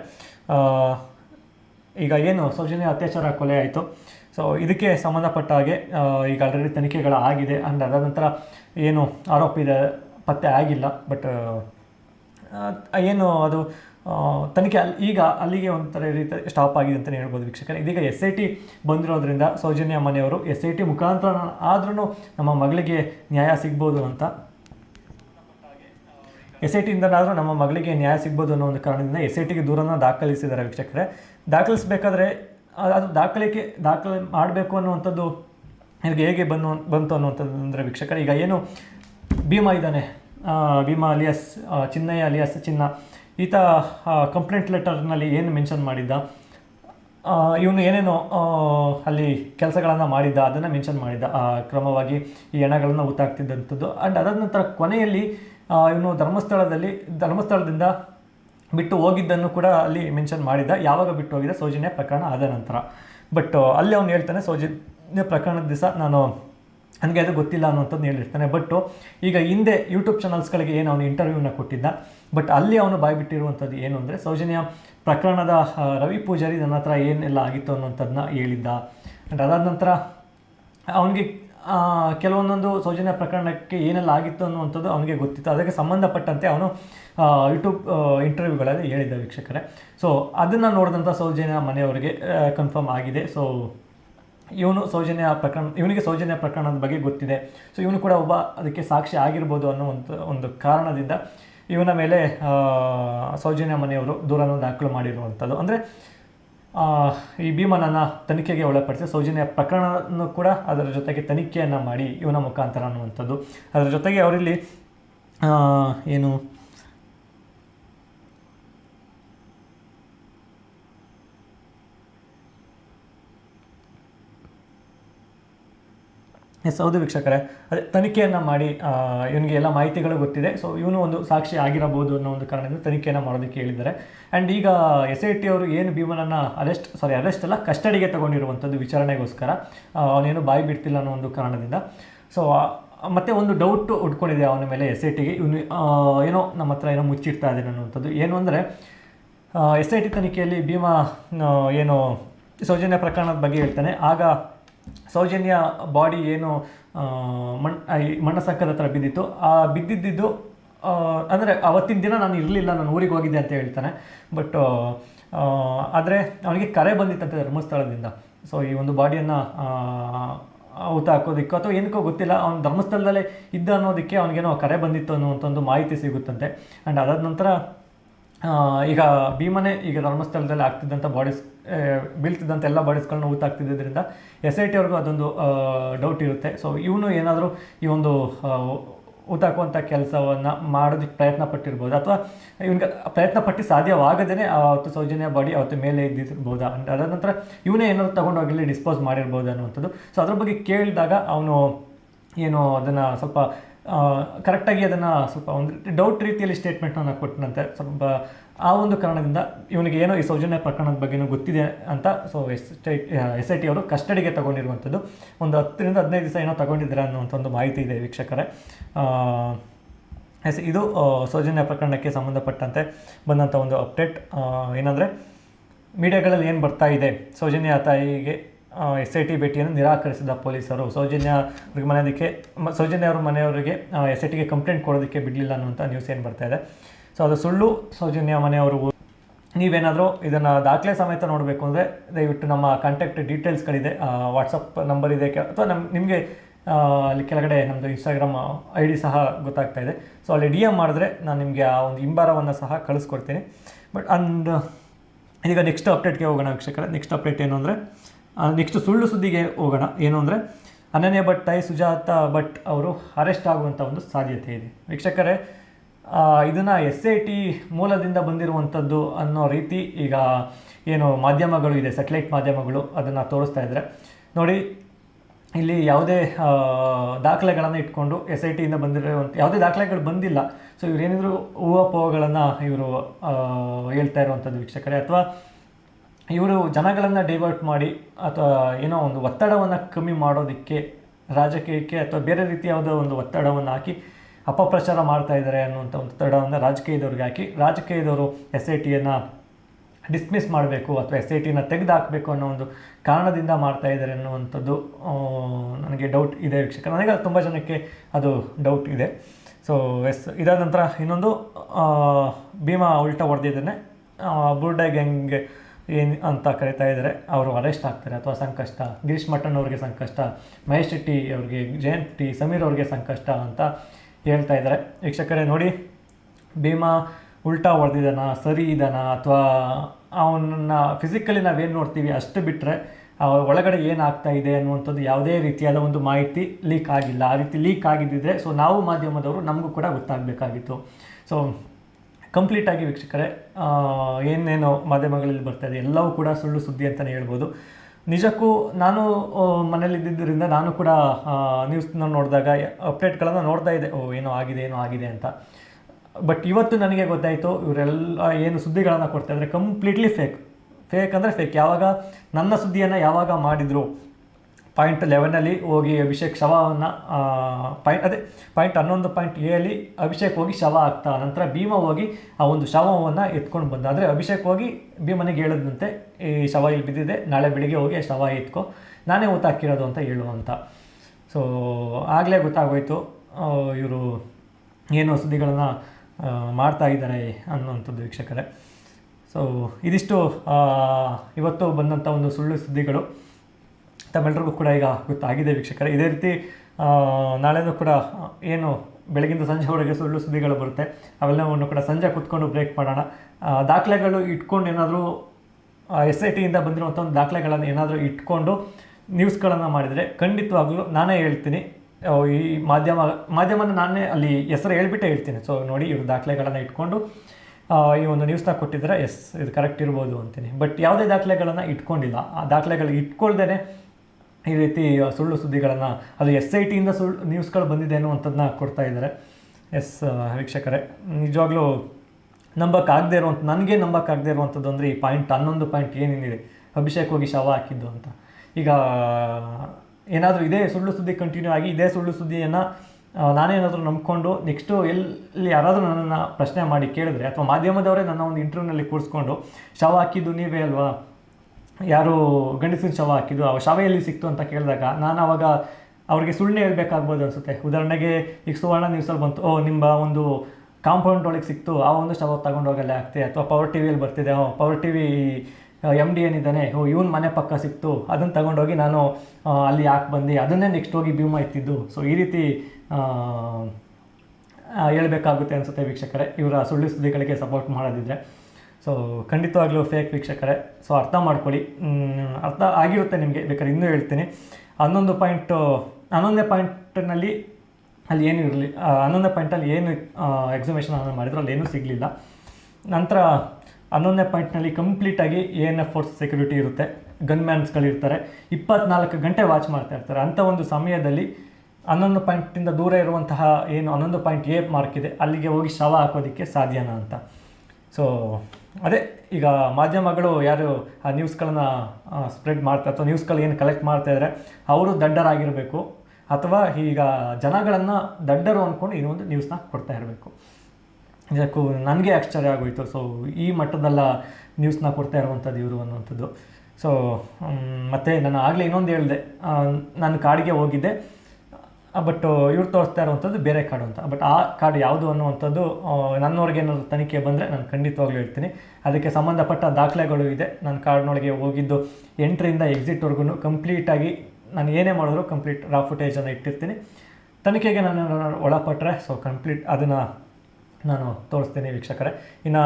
ಈಗ ಏನು, ಸೌಜನ್ಯ ಅತ್ಯಾಚಾರ ಕೊಲೆ ಆಯಿತು. ಸೊ ಇದಕ್ಕೆ ಸಂಬಂಧಪಟ್ಟ ಹಾಗೆ ಈಗ ಆಲ್ರೆಡಿ ತನಿಖೆಗಳು ಆಗಿದೆ. ಅಂಡ್ ಅದಾದ ನಂತರ ಏನು ಆರೋಪ ಇದೆ, ಪತ್ತೆ ಆಗಿಲ್ಲ. ಬಟ್ ಏನು ಅದು ತನಿಖೆ ಅಲ್ಲಿ ಈಗ ಅಲ್ಲಿಗೆ ಒಂಥರ ರೀತಿ ಸ್ಟಾಪ್ ಆಗಿದೆ ಅಂತಲೇ ಹೇಳ್ಬೋದು ವೀಕ್ಷಕರೇ. ಇದೀಗ ಎಸ್ ಐ ಟಿ ಬಂದಿರೋದ್ರಿಂದ ಸೌಜನ್ಯ ಮನೆಯವರು ಎಸ್ ಐ ಟಿ ಮುಖಾಂತರ ಆದ್ರೂ ನಮ್ಮ ಮಗಳಿಗೆ ನ್ಯಾಯ ಸಿಗ್ಬೋದು ಅಂತ. ಎಸ್ ಐ ಟಿಯಿಂದನಾದರೂ ನಮ್ಮ ಮಗಳಿಗೆ ನ್ಯಾಯ ಸಿಗ್ಬೋದು ಅನ್ನೋ ಒಂದು ಕಾರಣದಿಂದ ಎಸ್ ಐ ಟಿಗೆ ದೂರನ್ನು ದಾಖಲಿಸಿದ್ದಾರೆ ವೀಕ್ಷಕರೇ. ದಾಖಲಿಸಬೇಕಾದ್ರೆ ಅದು ದಾಖಲಿಕೆ ದಾಖಲೆ ಮಾಡಬೇಕು ಅನ್ನುವಂಥದ್ದು ಇದಕ್ಕೆ ಹೇಗೆ ಬಂದು ಬಂತು ಅನ್ನುವಂಥದ್ದು ಅಂದರೆ ವೀಕ್ಷಕರೇ, ಈಗ ಏನು ಭೀಮಾ ಇದ್ದಾನೆ. ಭೀಮಾ ಅಲಿಯಾಸ್ ಚಿನ್ನಯ್ಯ ಅಲಿಯಾಸ್ ಚಿನ್ನ ಈತ ಕಂಪ್ಲೇಂಟ್ ಲೆಟರ್ನಲ್ಲಿ ಏನು ಮೆನ್ಷನ್ ಮಾಡಿದ್ದ? ಇವನು ಏನೇನೋ ಅಲ್ಲಿ ಕೆಲಸಗಳನ್ನು ಮಾಡಿದ್ದ, ಅದನ್ನು ಮೆನ್ಷನ್ ಮಾಡಿದ್ದ. ಕ್ರಮವಾಗಿ ಈ ಹೆಣಗಳನ್ನು ಊತಾಗ್ತಿದ್ದಂಥದ್ದು ಆ್ಯಂಡ್ ಅದಾದ ನಂತರ ಕೊನೆಯಲ್ಲಿ ಇವನು ಧರ್ಮಸ್ಥಳದಲ್ಲಿ, ಧರ್ಮಸ್ಥಳದಿಂದ ಬಿಟ್ಟು ಹೋಗಿದ್ದನ್ನು ಕೂಡ ಅಲ್ಲಿ ಮೆನ್ಷನ್ ಮಾಡಿದ್ದ. ಯಾವಾಗ ಬಿಟ್ಟು ಹೋಗಿದ್ದ? ಸೌಜನ್ಯ ಪ್ರಕರಣ ಆದ ನಂತರ. ಬಟ್ ಅಲ್ಲಿ ಅವನು ಹೇಳ್ತಾನೆ, ಸೌಜನ್ಯ ಪ್ರಕರಣದ ದಿವಸ ನಾನು ನನಗೆ ಅದು ಗೊತ್ತಿಲ್ಲ ಅನ್ನೋಂಥದ್ದು ಹೇಳಿರ್ತಾನೆ. ಬಟ್ ಈಗ ಹಿಂದೆ ಯೂಟ್ಯೂಬ್ ಚಾನಲ್ಸ್ಗಳಿಗೆ ಏನು ಅವನು ಇಂಟರ್ವ್ಯೂನ ಕೊಟ್ಟಿದ್ದ ಬಟ್ ಅಲ್ಲಿ ಅವನು ಬಾಯ್ಬಿಟ್ಟಿರುವಂಥದ್ದು ಏನು ಅಂದರೆ ಸೌಜನ್ಯ ಪ್ರಕರಣದ ರವಿ ಪೂಜಾರಿ ನನ್ನ ಹತ್ರ ಏನೆಲ್ಲ ಆಗಿತ್ತು ಅನ್ನೋಂಥದ್ದನ್ನ ಹೇಳಿದ್ದ. ಆ್ಯಂಡ್ ಅದಾದ ನಂತರ ಅವನಿಗೆ ಕೆಲವೊಂದೊಂದು ಸೌಜನ್ಯ ಪ್ರಕರಣಕ್ಕೆ ಏನೆಲ್ಲ ಆಗಿತ್ತು ಅನ್ನುವಂಥದ್ದು ಅವನಿಗೆ ಗೊತ್ತಿತ್ತು. ಅದಕ್ಕೆ ಸಂಬಂಧಪಟ್ಟಂತೆ ಅವನು ಯೂಟ್ಯೂಬ್ ಇಂಟರ್ವ್ಯೂಗಳಲ್ಲಿ ಹೇಳಿದ್ದ ವೀಕ್ಷಕರೇ. ಸೊ ಅದನ್ನು ನೋಡಿದಂಥ ಸೌಜನ್ಯ ಮನೆಯವರಿಗೆ ಕನ್ಫರ್ಮ್ ಆಗಿದೆ. ಸೊ ಇವನು ಸೌಜನ್ಯ ಪ್ರಕರಣ, ಇವನಿಗೆ ಸೌಜನ್ಯ ಪ್ರಕರಣದ ಬಗ್ಗೆ ಗೊತ್ತಿದೆ. ಸೊ ಇವನು ಕೂಡ ಒಬ್ಬ ಅದಕ್ಕೆ ಸಾಕ್ಷಿ ಆಗಿರ್ಬೋದು ಅನ್ನೋ ಒಂದು ಒಂದು ಕಾರಣದಿಂದ ಇವನ ಮೇಲೆ ಸೌಜನ್ಯ ಮನೆಯವರು ದೂರನ್ನು ದಾಖಲು ಮಾಡಿರುವಂಥದ್ದು. ಅಂದರೆ ಈ ಭೀಮನನ್ನು ತನಿಖೆಗೆ ಒಳಪಡಿಸಿ ಸೌಜನ್ಯ ಪ್ರಕರಣವನ್ನು ಕೂಡ ಅದರ ಜೊತೆಗೆ ತನಿಖೆಯನ್ನು ಮಾಡಿ ಇವನ ಮುಖಾಂತರ ಅನ್ನುವಂಥದ್ದು. ಅದರ ಜೊತೆಗೆ ಅವರಲ್ಲಿ ಏನು ಎಸ್ ಹೌದು ವೀಕ್ಷಕರೇ, ಅದೇ ತನಿಖೆಯನ್ನು ಮಾಡಿ ಇವನಿಗೆ ಎಲ್ಲ ಮಾಹಿತಿಗಳು ಗೊತ್ತಿದೆ. ಸೊ ಇವನು ಒಂದು ಸಾಕ್ಷಿ ಆಗಿರಬಹುದು ಅನ್ನೋ ಒಂದು ಕಾರಣದಿಂದ ತನಿಖೆಯನ್ನು ಮಾಡೋದಕ್ಕೆ ಹೇಳಿದ್ದಾರೆ. ಆ್ಯಂಡ್ ಈಗ ಎಸ್ ಐ ಟಿ ಅವರು ಏನು ಭೀಮನನ್ನು ಅರೆಸ್ಟ್ ಸಾರಿ ಅರೆಸ್ಟ್ ಅಲ್ಲ, ಕಸ್ಟಡಿಗೆ ತಗೊಂಡಿರುವಂಥದ್ದು ವಿಚಾರಣೆಗೋಸ್ಕರ ಅವನೇನು ಬಾಯಿ ಬಿಡ್ತಿಲ್ಲ ಅನ್ನೋ ಒಂದು ಕಾರಣದಿಂದ. ಸೊ ಮತ್ತೆ ಒಂದು ಡೌಟ್ ಉಟ್ಕೊಂಡಿದೆ ಅವನ ಮೇಲೆ ಎಸ್ ಐ ಟಿಗೆ ಇವನು ಏನೋ ನಮ್ಮ ಹತ್ರ ಏನೋ ಮುಚ್ಚಿಡ್ತಾ ಇದ್ದಾನೆ ಅನ್ನುವಂಥದ್ದು. ಏನು ಅಂದರೆ ಎಸ್ ಐ ಟಿ ತನಿಖೆಯಲ್ಲಿ ಭೀಮಾ ಏನು ಸೌಜನ್ಯ ಪ್ರಕರಣದ ಬಗ್ಗೆ ಹೇಳ್ತಾನೆ. ಆಗ ಸೌಜನ್ಯ ಬಾಡಿ ಏನು ಮಣ್ ಮಣ್ಣ ಸಕ್ಕದ ಹತ್ರ ಬಿದ್ದಿತ್ತು. ಆ, ಬಿದ್ದಿದ್ದು ಅಂದರೆ ಅವತ್ತಿನ ದಿನ ನಾನು ಇರಲಿಲ್ಲ, ನಾನು ಊರಿಗೆ ಹೋಗಿದ್ದೆ ಅಂತ ಹೇಳ್ತಾನೆ. ಬಟ್ ಆದರೆ ಅವನಿಗೆ ಕರೆ ಬಂದಿತ್ತಂತೆ ಧರ್ಮಸ್ಥಳದಿಂದ. ಸೊ ಈ ಒಂದು ಬಾಡಿಯನ್ನು ಊತ ಹಾಕೋದಿಕ್ಕೋ ಅಥವಾ ಏನಕ್ಕೋ ಗೊತ್ತಿಲ್ಲ, ಅವ್ನು ಧರ್ಮಸ್ಥಳದಲ್ಲೇ ಇದ್ದ ಅನ್ನೋದಕ್ಕೆ ಅವನಿಗೇನೋ ಕರೆ ಬಂದಿತ್ತು ಅನ್ನುವಂಥ ಒಂದು ಮಾಹಿತಿ ಸಿಗುತ್ತಂತೆ. ಆ್ಯಂಡ್ ಅದಾದ ನಂತರ ಈಗ ಭೀಮನೆ ಈಗ ಧರ್ಮಸ್ಥಳದಲ್ಲಿ ಆಗ್ತಿದ್ದಂಥ ಬಾಡೀಸ್ ಬೀಳ್ತಿದ್ದಂಥ ಎಲ್ಲ ಊತಾಗ್ತಿದ್ದರಿಂದ ಎಸ್ ಐ ಟಿ ಅವ್ರಿಗೂ ಅದೊಂದು ಡೌಟ್ ಇರುತ್ತೆ. ಸೊ ಇವನು ಏನಾದರೂ ಈ ಒಂದು ಊತಾಕುವಂಥ ಕೆಲಸವನ್ನು ಮಾಡೋದಕ್ಕೆ ಪ್ರಯತ್ನ ಪಟ್ಟಿರ್ಬೋದು. ಅಥವಾ ಇವನಿಗೆ ಪ್ರಯತ್ನ ಪಟ್ಟು ಸಾಧ್ಯವಾಗದೇ ಅವತ್ತು ಸೌಜನ್ಯ ಬಾಡಿ ಅವತ್ತು ಮೇಲೆ ಇದ್ದಿರ್ಬೋದಾ? ಅಂತ ಅದರ ನಂತರ ಇವನೇ ಏನಾದರೂ ತಗೊಂಡೋಗಿ ಡಿಸ್ಪೋಸ್ ಮಾಡಿರ್ಬೋದು ಅನ್ನುವಂಥದ್ದು. ಸೊ ಅದ್ರ ಬಗ್ಗೆ ಕೇಳಿದಾಗ ಅವನು ಏನು ಅದನ್ನು ಸ್ವಲ್ಪ ಕರೆಕ್ಟಾಗಿ ಅದನ್ನು ಸ್ವಲ್ಪ ಒಂದು ಡೌಟ್ ರೀತಿಯಲ್ಲಿ ಸ್ಟೇಟ್ಮೆಂಟ್ನ ಕೊಟ್ಟನಂತೆ ಸ್ವಲ್ಪ ಆ ಒಂದು ಕಾರಣದಿಂದ ಇವನಿಗೆ ಏನೋ ಈ ಸೌಜನ್ಯ ಪ್ರಕರಣದ ಬಗ್ಗೆನೂ ಗೊತ್ತಿದೆ ಅಂತ ಸೊ ಎಸ್ ಟೈ ಎಸ್ ಐ ಟಿ ಅವರು ಕಸ್ಟಡಿಗೆ ತಗೊಂಡಿರುವಂಥದ್ದು ಒಂದು ಹತ್ತರಿಂದ ಹದಿನೈದು ದಿವಸ ಏನೋ ತಗೊಂಡಿದ್ದಾರೆ ಅನ್ನುವಂಥ ಒಂದು ಮಾಹಿತಿ ಇದೆ ವೀಕ್ಷಕರೇ. ಎಸ್, ಇದು ಸೌಜನ್ಯ ಪ್ರಕರಣಕ್ಕೆ ಸಂಬಂಧಪಟ್ಟಂತೆ ಬಂದಂಥ ಒಂದು ಅಪ್ಡೇಟ್ ಏನಂದರೆ, ಮೀಡಿಯಾಗಳಲ್ಲಿ ಏನು ಬರ್ತಾ ಇದೆ, ಸೌಜನ್ಯ ತಾಯಿಗೆ ಎಸ್ ಐ ಟಿ ಭೇಟಿಯನ್ನು ನಿರಾಕರಿಸಿದ ಪೊಲೀಸರು. ಸೌಜನ್ಯ ಅವ್ರಿಗೆ ಮನೆಯೋದಕ್ಕೆ ಸೌಜನ್ಯ ಅವ್ರ ಮನೆಯವರಿಗೆ ಎಸ್ ಐ ಟಿಗೆ ಕಂಪ್ಲೇಂಟ್ ಕೊಡೋದಕ್ಕೆ ಬಿಡಲಿಲ್ಲ ಅನ್ನುವಂಥ ನ್ಯೂಸ್ ಏನು ಬರ್ತಾ ಇದೆ. ಸೊ ಅದು ಸುಳ್ಳು. ಸೌಜನ್ಯ ಮನೆಯವರು ನೀವೇನಾದರೂ ಇದನ್ನು ದಾಖಲೆ ಸಮೇತ ನೋಡಬೇಕು ಅಂದರೆ ದಯವಿಟ್ಟು ನಮ್ಮ ಕಾಂಟ್ಯಾಕ್ಟ್ ಡೀಟೇಲ್ಸ್ಗಳಿದೆ ವಾಟ್ಸಪ್ ನಂಬರ್ ಇದೆ ಅಥವಾ ನಮ್ಮ ನಿಮಗೆ ಅಲ್ಲಿ ಕೆಳಗಡೆ ನಮ್ಮದು ಇನ್ಸ್ಟಾಗ್ರಾಮ್ ಐ ಡಿ ಸಹ ಗೊತ್ತಾಗ್ತಾ ಇದೆ. ಸೊ ಅಲ್ಲಿ ಡಿ ಎಂ ಮಾಡಿದ್ರೆ ನಾನು ನಿಮಗೆ ಆ ಒಂದು ಇಂಬಾರವನ್ನು ಸಹ ಕಳಿಸ್ಕೊಡ್ತೀನಿ. ಬಟ್ ಅಂಡ್ ಈಗ ನೆಕ್ಸ್ಟ್ ಅಪ್ಡೇಟ್ಗೆ ಹೋಗೋಣ ವೀಕ್ಷಕರ. ನೆಕ್ಸ್ಟ್ ಅಪ್ಡೇಟ್ ಏನು ಅಂದರೆ ನೆಕ್ಸ್ಟ್ ಸುಳ್ಳು ಸುದ್ದಿಗೆ ಹೋಗೋಣ. ಏನು ಅಂದರೆ, ಅನನ್ಯ ಭಟ್ ತೈ ಸುಜಾತ ಭಟ್ ಅವರು ಅರೆಸ್ಟ್ ಆಗುವಂಥ ಒಂದು ಸಾಧ್ಯತೆ ಇದೆ. ವೀಕ್ಷಕರೇ ಇದನ್ನು ಎಸ್ ಐ ಟಿ ಮೂಲದಿಂದ ಬಂದಿರುವಂಥದ್ದು ಅನ್ನೋ ರೀತಿ ಈಗ ಏನು ಮಾಧ್ಯಮಗಳು ಇದೆ ಸೆಟಲೈಟ್ ಮಾಧ್ಯಮಗಳು ಅದನ್ನು ತೋರಿಸ್ತಾ ಇದ್ದಾರೆ ನೋಡಿ, ಇಲ್ಲಿ ಯಾವುದೇ ದಾಖಲೆಗಳನ್ನು ಇಟ್ಕೊಂಡು ಎಸ್ ಐ ಟಿಯಿಂದ ಬಂದಿರುವಂಥ ಯಾವುದೇ ದಾಖಲೆಗಳು ಬಂದಿಲ್ಲ. ಸೊ ಇವ್ರು ಏನಿದ್ರು ಊಹಾಪೋಹಗಳನ್ನು ಇವರು ಹೇಳ್ತಾ ಇರುವಂಥದ್ದು ವೀಕ್ಷಕರೇ. ಅಥವಾ ಇವರು ಜನಗಳನ್ನು ಡೈವರ್ಟ್ ಮಾಡಿ ಅಥವಾ ಏನೋ ಒಂದು ಒತ್ತಡವನ್ನು ಕಮ್ಮಿ ಮಾಡೋದಕ್ಕೆ ರಾಜಕೀಯಕ್ಕೆ ಅಥವಾ ಬೇರೆ ರೀತಿಯಾದ ಒಂದು ಒತ್ತಡವನ್ನು ಹಾಕಿ ಅಪಪ್ರಚಾರ ಮಾಡ್ತಾ ಇದ್ದಾರೆ ಅನ್ನುವಂಥ ಒಂದು ಒತ್ತಡವನ್ನು ರಾಜಕೀಯದವ್ರಿಗೆ ಹಾಕಿ ರಾಜಕೀಯದವರು ಎಸ್ ಐ ಟಿಯನ್ನು ಡಿಸ್ಮಿಸ್ ಮಾಡಬೇಕು ಅಥವಾ ಎಸ್ ಐ ಟಿನ ತೆಗೆದುಹಾಕಬೇಕು ಅನ್ನೋ ಒಂದು ಕಾರಣದಿಂದ ಮಾಡ್ತಾ ಇದ್ದಾರೆ ಅನ್ನುವಂಥದ್ದು ನನಗೆ ಡೌಟ್ ಇದೆ ವೀಕ್ಷಕ ನನಗೆ ತುಂಬ ಜನಕ್ಕೆ ಅದು ಡೌಟ್ ಇದೆ. ಸೊ ಎಸ್ ಇದಾದ ನಂತರ ಇನ್ನೊಂದು ಭೀಮಾ ಉಲ್ಟಾ ಹೊಡೆದಿದ್ದಾನೆ. ಬುರ್ಡಾ ಗ್ಯಾಂಗ್ ಏನು ಅಂತ ಕರಿತಾ ಇದ್ದಾರೆ ಅವರು ಅರೆಸ್ಟ್ ಆಗ್ತಾರೆ ಅಥವಾ ಸಂಕಷ್ಟ. ಗಿರೀಶ್ ಮಟ್ಟನ್ ಅವ್ರಿಗೆ ಸಂಕಷ್ಟ, ಮಹೇಶ್ ಶೆಟ್ಟಿ ಅವ್ರಿಗೆ, ಜಯಂತ್ ಟಿ, ಸಮೀರ್ ಅವ್ರಿಗೆ ಸಂಕಷ್ಟ ಅಂತ ಹೇಳ್ತಾ ಇದ್ದಾರೆ ವೀಕ್ಷಕರೇ, ನೋಡಿ, ಭೀಮಾ ಉಲ್ಟಾ ಹೊಡೆದಿದ್ದಾನ ಸರಿ ಇದ್ದಾನ ಅಥವಾ ಅವನನ್ನು ಫಿಸಿಕಲಿ ನಾವೇನು ನೋಡ್ತೀವಿ ಅಷ್ಟು ಬಿಟ್ಟರೆ ಒಳಗಡೆ ಏನಾಗ್ತಾ ಇದೆ ಅನ್ನುವಂಥದ್ದು ಯಾವುದೇ ರೀತಿಯಾದ ಒಂದು ಮಾಹಿತಿ ಲೀಕ್ ಆಗಿಲ್ಲ. ಆ ರೀತಿ ಲೀಕ್ ಆಗಿದ್ದಿದ್ರೆ ಸೊ ನಾವು ಮಾಧ್ಯಮದವರು ನಮಗೂ ಕೂಡ ಗೊತ್ತಾಗಬೇಕಾಗಿತ್ತು. ಸೊ ಕಂಪ್ಲೀಟಾಗಿ ವೀಕ್ಷಕರೇ ಏನೇನು ಮಾಧ್ಯಮಗಳಲ್ಲಿ ಬರ್ತಾ ಇದೆ, ಎಲ್ಲವೂ ಕೂಡ ಸುಳ್ಳು ಸುದ್ದಿ ಅಂತಲೇ ಹೇಳ್ಬೋದು. ನಿಜಕ್ಕೂ ನಾನು ಮನೇಲಿದ್ದರಿಂದ ನಾನು ಕೂಡ ನ್ಯೂಸ್ನ ನೋಡಿದಾಗ ಅಪ್ಡೇಟ್ಗಳನ್ನು ನೋಡ್ತಾ ಇದ್ದೆ. ಓ, ಏನೋ ಆಗಿದೆ ಏನೋ ಆಗಿದೆ ಅಂತ. ಬಟ್ ಇವತ್ತು ನನಗೆ ಗೊತ್ತಾಯಿತು, ಇವರೆಲ್ಲ ಏನು ಸುದ್ದಿಗಳನ್ನು ಕೊಡ್ತಾ ಇದ್ದಾರೆ ಕಂಪ್ಲೀಟ್ಲಿ ಫೇಕ್ ಫೇಕ್ ಅಂದರೆ ಫೇಕ್ ಯಾವಾಗ ನನ್ನ ಸುದ್ದಿಯನ್ನು ಯಾವಾಗ ಮಾಡಿದರು? ಪಾಯಿಂಟ್ ಲೆವೆನಲ್ಲಿ ಹೋಗಿ ಅಭಿಷೇಕ್ ಶವವನ್ನು ಪಾಯಿಂಟ್ ಅದೇ ಪಾಯಿಂಟ್ ಹನ್ನೊಂದು ಪಾಯಿಂಟ್ ಎಲ್ಲಿ ಅಭಿಷೇಕ್ ಹೋಗಿ ಶವ ಆಗ್ತಾ ನಂತರ ಭೀಮ ಹೋಗಿ ಆ ಒಂದು ಶವವನ್ನು ಎತ್ಕೊಂಡು ಬಂದ. ಅಂದರೆ ಅಭಿಷೇಕ್ ಹೋಗಿ ಭೀಮನಿಗೆ ಹೇಳಿದಂತೆ, ಈ ಶವ ಇಲ್ಲಿ ಬಿದ್ದಿದೆ, ನಾಳೆ ಬೆಳಿಗ್ಗೆ ಹೋಗಿ ಶವ ಎತ್ಕೊ, ನಾನೇ ಊತ ಹಾಕಿರೋದು ಅಂತ ಹೇಳುವಂಥ ಸೊ ಆಗಲೇ ಗೊತ್ತಾಗೋಯ್ತು ಇವರು ಏನು ಸುದ್ದಿಗಳನ್ನು ಮಾಡ್ತಾ ಇದ್ದಾರೆ ಅನ್ನುವಂಥದ್ದು ವೀಕ್ಷಕರೇ. ಸೊ ಇದಿಷ್ಟು ಇವತ್ತು ಬಂದಂಥ ಒಂದು ಸುಳ್ಳು ಸುದ್ದಿಗಳು. ತಮ್ಮೆಲ್ಲರಿಗೂ ಕೂಡ ಈಗ ಗೊತ್ತಾಗಿದೆ ವೀಕ್ಷಕರ. ಇದೇ ರೀತಿ ನಾಳೆನೂ ಕೂಡ, ಏನು, ಬೆಳಗಿಂದ ಸಂಜೆವರೆಗೆ ಸುಳ್ಳು ಸುದ್ದಿಗಳು ಬರುತ್ತೆ. ಅವೆಲ್ಲವನ್ನು ಕೂಡ ಸಂಜೆ ಕೂತ್ಕೊಂಡು ಬ್ರೇಕ್ ಮಾಡೋಣ. ದಾಖಲೆಗಳು ಇಟ್ಕೊಂಡು ಏನಾದರೂ ಎಸ್ ಐ ಟಿಯಿಂದ ಬಂದಿರುವಂಥ ಒಂದು ದಾಖಲೆಗಳನ್ನು ಏನಾದರೂ ಇಟ್ಕೊಂಡು ನ್ಯೂಸ್ಗಳನ್ನು ಮಾಡಿದರೆ ಖಂಡಿತವಾಗ್ಲೂ ನಾನೇ ಹೇಳ್ತೀನಿ. ಈ ಮಾಧ್ಯಮ, ಮಾಧ್ಯಮನ ನಾನೇ ಅಲ್ಲಿ ಹೆಸರು ಹೇಳ್ಬಿಟ್ಟೇ ಹೇಳ್ತೀನಿ. ಸೊ, ನೋಡಿ, ಇವರು ದಾಖಲೆಗಳನ್ನು ಇಟ್ಕೊಂಡು ಈ ಒಂದು ನ್ಯೂಸ್ನ ಕೊಟ್ಟಿದ್ದಾರೆ. ಎಸ್, ಇದು ಕರೆಕ್ಟ್ ಇರ್ಬೋದು ಅಂತೀನಿ. ಬಟ್ ಯಾವುದೇ ದಾಖಲೆಗಳನ್ನು ಇಟ್ಕೊಂಡಿಲ್ಲ. ಆ ದಾಖಲೆಗಳು ಇಟ್ಕೊಳ್ದೇ ಈ ರೀತಿ ಸುಳ್ಳು ಸುದ್ದಿಗಳನ್ನು, ಅದು ಎಸ್ ಐ ಟಿಯಿಂದ ಸುಳ್ಳು ನ್ಯೂಸ್ಗಳು ಬಂದಿದೆ ಅನ್ನುವಂಥದ್ದನ್ನ ಕೊಡ್ತಾ ಇದ್ದಾರೆ. ಎಸ್ ವೀಕ್ಷಕರೇ, ನಿಜವಾಗ್ಲೂ ನಂಬಕ್ಕಾಗದೇ ಇರುವಂಥ, ನನಗೆ ನಂಬಕ್ಕಾಗದೇ ಇರುವಂಥದ್ದು ಅಂದರೆ ಈ ಪಾಯಿಂಟ್ ಹನ್ನೊಂದು ಪಾಯಿಂಟ್ ಏನೇನಿದೆ ಅಭಿಷೇಕ್ ಹೋಗಿ ಶವ ಹಾಕಿದ್ದು ಅಂತ. ಈಗ, ಏನಾದರೂ ಇದೇ ಸುಳ್ಳು ಸುದ್ದಿ ಕಂಟಿನ್ಯೂ ಆಗಿ ಇದೇ ಸುಳ್ಳು ಸುದ್ದಿಯನ್ನು ನಾನೇನಾದರೂ ನಂಬ್ಕೊಂಡು ನೆಕ್ಸ್ಟು ಎಲ್ಲಿ ಯಾರಾದರೂ ನನ್ನನ್ನು ಪ್ರಶ್ನೆ ಮಾಡಿ ಕೇಳಿದ್ರೆ, ಅಥವಾ ಮಾಧ್ಯಮದವರೇ ನನ್ನ ಒಂದು ಇಂಟರ್ವ್ಯೂನಲ್ಲಿ ಕೂರಿಸ್ಕೊಂಡು, ಶವ ಹಾಕಿದ್ದು ನೀವೇ ಅಲ್ವಾ? ಯಾರು ಗಂಡಸಿನ ಶವ ಹಾಕಿದ್ರು ಆ ಶವ ಎಲ್ಲಿ ಸಿಕ್ತು ಅಂತ ಕೇಳಿದಾಗ ನಾನು ಅವಾಗ ಅವ್ರಿಗೆ ಸುಳ್ಳು ಹೇಳಬೇಕಾಗ್ಬೋದು ಅನಿಸುತ್ತೆ. ಉದಾಹರಣೆಗೆ, ಈಗ ಸುವರ್ಣ ನ್ಯೂಸಲ್ಲಿ ಬಂತು. ಓ, ನಿಮ್ಮ ಒಂದು ಕಾಂಪೌಂಡ್ ಒಳಗೆ ಸಿಕ್ತು. ಆ ಒಂದು ಶವ ತಗೊಂಡೋಗಲ್ಲೇ ಆಗ್ತೆ. ಅಥವಾ ಪವರ್ ಟಿ ವಿಯಲ್ಲಿ ಬರ್ತಿದೆ. ಓ, power T V M D ಏನಿದ್ದಾನೆ. ಓ, ಇವನ್ ಮನೆ ಪಕ್ಕ ಸಿಕ್ತು. ಅದನ್ನು ತಗೊಂಡೋಗಿ ನಾನು ಅಲ್ಲಿ ಯಾಕೆ ಬಂದು? ಅದನ್ನೇ ನೆಕ್ಸ್ಟ್ ಹೋಗಿ ಭೀಮ ಇತ್ತಿದ್ದು ಸೊ ಈ ರೀತಿ ಹೇಳಬೇಕಾಗುತ್ತೆ ಅನಿಸುತ್ತೆ ವೀಕ್ಷಕರೇ. ಇವರ ಸುಳ್ಳು ಸುದ್ದಿಗಳಿಗೆ ಸಪೋರ್ಟ್ ಮಾಡೋದಿದ್ರೆ. ಸೊ ಖಂಡಿತವಾಗ್ಲೂ ಫೇಕ್ ವೀಕ್ಷಕರೇ. ಸೊ ಅರ್ಥ ಮಾಡ್ಕೊಳ್ಳಿ. ಅರ್ಥ ಆಗಿರುತ್ತೆ ನಿಮಗೆ. ಬೇಕಾದ್ರೆ ಇನ್ನೂ ಹೇಳ್ತೀನಿ. ಹನ್ನೊಂದು ಪಾಯಿಂಟು ಹನ್ನೊಂದನೇ ಪಾಯಿಂಟ್ನಲ್ಲಿ ಅಲ್ಲಿ ಏನು ಇರಲಿ ಹನ್ನೊಂದೇ ಪಾಯಿಂಟಲ್ಲಿ ಏನು ಎಕ್ಸಿಬಿಷನ್ ಅನ್ನು ಮಾಡಿದ್ರು, ಅಲ್ಲಿ ಏನೂ ಸಿಗಲಿಲ್ಲ. ನಂತರ ಹನ್ನೊಂದನೇ ಪಾಯಿಂಟ್ನಲ್ಲಿ ಕಂಪ್ಲೀಟಾಗಿ A N F force security ಇರುತ್ತೆ. ಗನ್ ಮ್ಯಾನ್ಸ್ಗಳಿರ್ತಾರೆ ಇಪ್ಪತ್ನಾಲ್ಕು ಗಂಟೆ ವಾಚ್ ಮಾಡ್ತಾ ಇರ್ತಾರೆ. ಅಂಥ ಒಂದು ಸಮಯದಲ್ಲಿ ಹನ್ನೊಂದು ಪಾಯಿಂಟಿಂದ ದೂರ ಇರುವಂತಹ ಏನು, ಹನ್ನೊಂದು ಪಾಯಿಂಟ್ ಎ ಮಾರ್ಕ್ ಇದೆ. ಅಲ್ಲಿಗೆ ಹೋಗಿ ಶವ ಹಾಕೋದಕ್ಕೆ ಸಾಧ್ಯನಾ ಅಂತ. ಸೊ ಅದೇ, ಈಗ ಮಾಧ್ಯಮಗಳು ಯಾರು ಆ ನ್ಯೂಸ್ಗಳನ್ನು ಸ್ಪ್ರೆಡ್ ಮಾಡ್ತಾ ಅಥವಾ ನ್ಯೂಸ್ಗಳು ಏನು ಕಲೆಕ್ಟ್ ಮಾಡ್ತಾ ಇದ್ದಾರೆ ಅವರು ದಡ್ಡರಾಗಿರಬೇಕು. ಅಥವಾ ಈಗ ಜನಗಳನ್ನು ದಡ್ಡರು ಅಂದ್ಕೊಂಡು ಇನ್ನೊಂದು ನ್ಯೂಸ್ನ ಕೊಡ್ತಾ ಇರಬೇಕು. ಇದಕ್ಕೂ ನನಗೆ ಆಶ್ಚರ್ಯ ಆಗೋಯ್ತು. ಸೊ ಈ ಮಟ್ಟದಲ್ಲ ನ್ಯೂಸ್ನ ಕೊಡ್ತಾ ಇರುವಂಥದ್ದು ಇವರು ಅನ್ನುವಂಥದ್ದು. ಸೊ ಮತ್ತು ನಾನು ಆಗಲೇ ಇನ್ನೊಂದು ಹೇಳಿದೆ. ನಾನು ಕಾಡಿಗೆ ಹೋಗಿದ್ದೆ. ಬಟ್ ಇವ್ರು ತೋರಿಸ್ತಾ ಇರುವಂಥದ್ದು ಬೇರೆ ಕಾರ್ಡು ಅಂತ. ಬಟ್ ಆ ಕಾರ್ಡ್ ಯಾವುದು ಅನ್ನುವಂಥದ್ದು ನನ್ನವರಿಗೆ ಏನಾದರೂ ತನಿಖೆ ಬಂದರೆ ನಾನು ಖಂಡಿತವಾಗ್ಲೂ ಹೇಳ್ತೀನಿ. ಅದಕ್ಕೆ ಸಂಬಂಧಪಟ್ಟ ದಾಖಲೆಗಳು ಇದೆ. ನನ್ನ ಕಾರ್ಡ್ನೊಳಗೆ ಹೋಗಿದ್ದು ಎಂಟರಿಂದ ಎಕ್ಸಿಟ್ವರೆಗೂ ಕಂಪ್ಲೀಟಾಗಿ ನಾನು ಏನೇ ಮಾಡಿದ್ರು ಕಂಪ್ಲೀಟ್ ರಾ ಫುಟೇಜನ್ನು ಇಟ್ಟಿರ್ತೀನಿ. ತನಿಖೆಗೆ ನಾನು ಒಳಪಟ್ಟರೆ ಸೊ ಕಂಪ್ಲೀಟ್ ಅದನ್ನು ನಾನು ತೋರಿಸ್ತೀನಿ ವೀಕ್ಷಕರೇ. ಇನ್ನು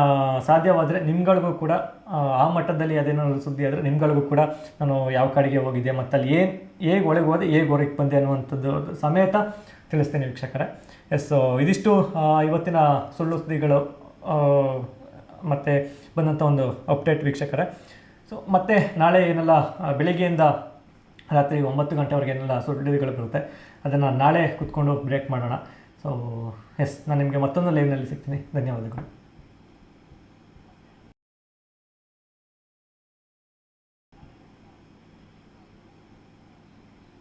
ಸಾಧ್ಯವಾದರೆ ನಿಮ್ಗಳಿಗೂ ಕೂಡ ಆ, ಆ ಮಟ್ಟದಲ್ಲಿ ಅದೇನಾದ್ರು ಸುದ್ದಿ ಆದರೆ ನಿಮ್ಗಳಿಗೂ ಕೂಡ ನಾನು ಯಾವ ಕಾಡಿಗೆ ಹೋಗಿದ್ದೆ ಮತ್ತು ಅಲ್ಲಿ ಏನು ಹೇಗೆ ಒಳಗೆ ಹೋದೆ, ಹೇಗೆ ಹೊರಗೆ ಬಂದೆ ಅನ್ನುವಂಥದ್ದು ಸಮೇತ ತಿಳಿಸ್ತೀನಿ ವೀಕ್ಷಕರೇ. ಎಸ್ ಇದಿಷ್ಟು ಇವತ್ತಿನ ಸುಳ್ಳು ಸುದ್ದಿಗಳು ಮತ್ತು ಬಂದಂಥ ಒಂದು ಅಪ್ಡೇಟ್ ವೀಕ್ಷಕರೇ. ಸೊ ಮತ್ತೆ ನಾಳೆ ಏನೆಲ್ಲ ಬೆಳಗ್ಗೆಯಿಂದ ರಾತ್ರಿ ಒಂಬತ್ತು ಗಂಟೆವರೆಗೆ ಏನೆಲ್ಲ ಸುಳ್ಳುಗಳು ಬರುತ್ತೆ, ಅದನ್ನು ನಾಳೆ ಕೂತ್ಕೊಂಡು ಬ್ರೇಕ್ ಮಾಡೋಣ. ಸೊ ಎಸ್ ನಾನು ನಿಮಗೆ ಮತ್ತೊಂದು ಲೈವ್ನಲ್ಲಿ ಸಿಗ್ತೀನಿ. ಧನ್ಯವಾದಗಳು.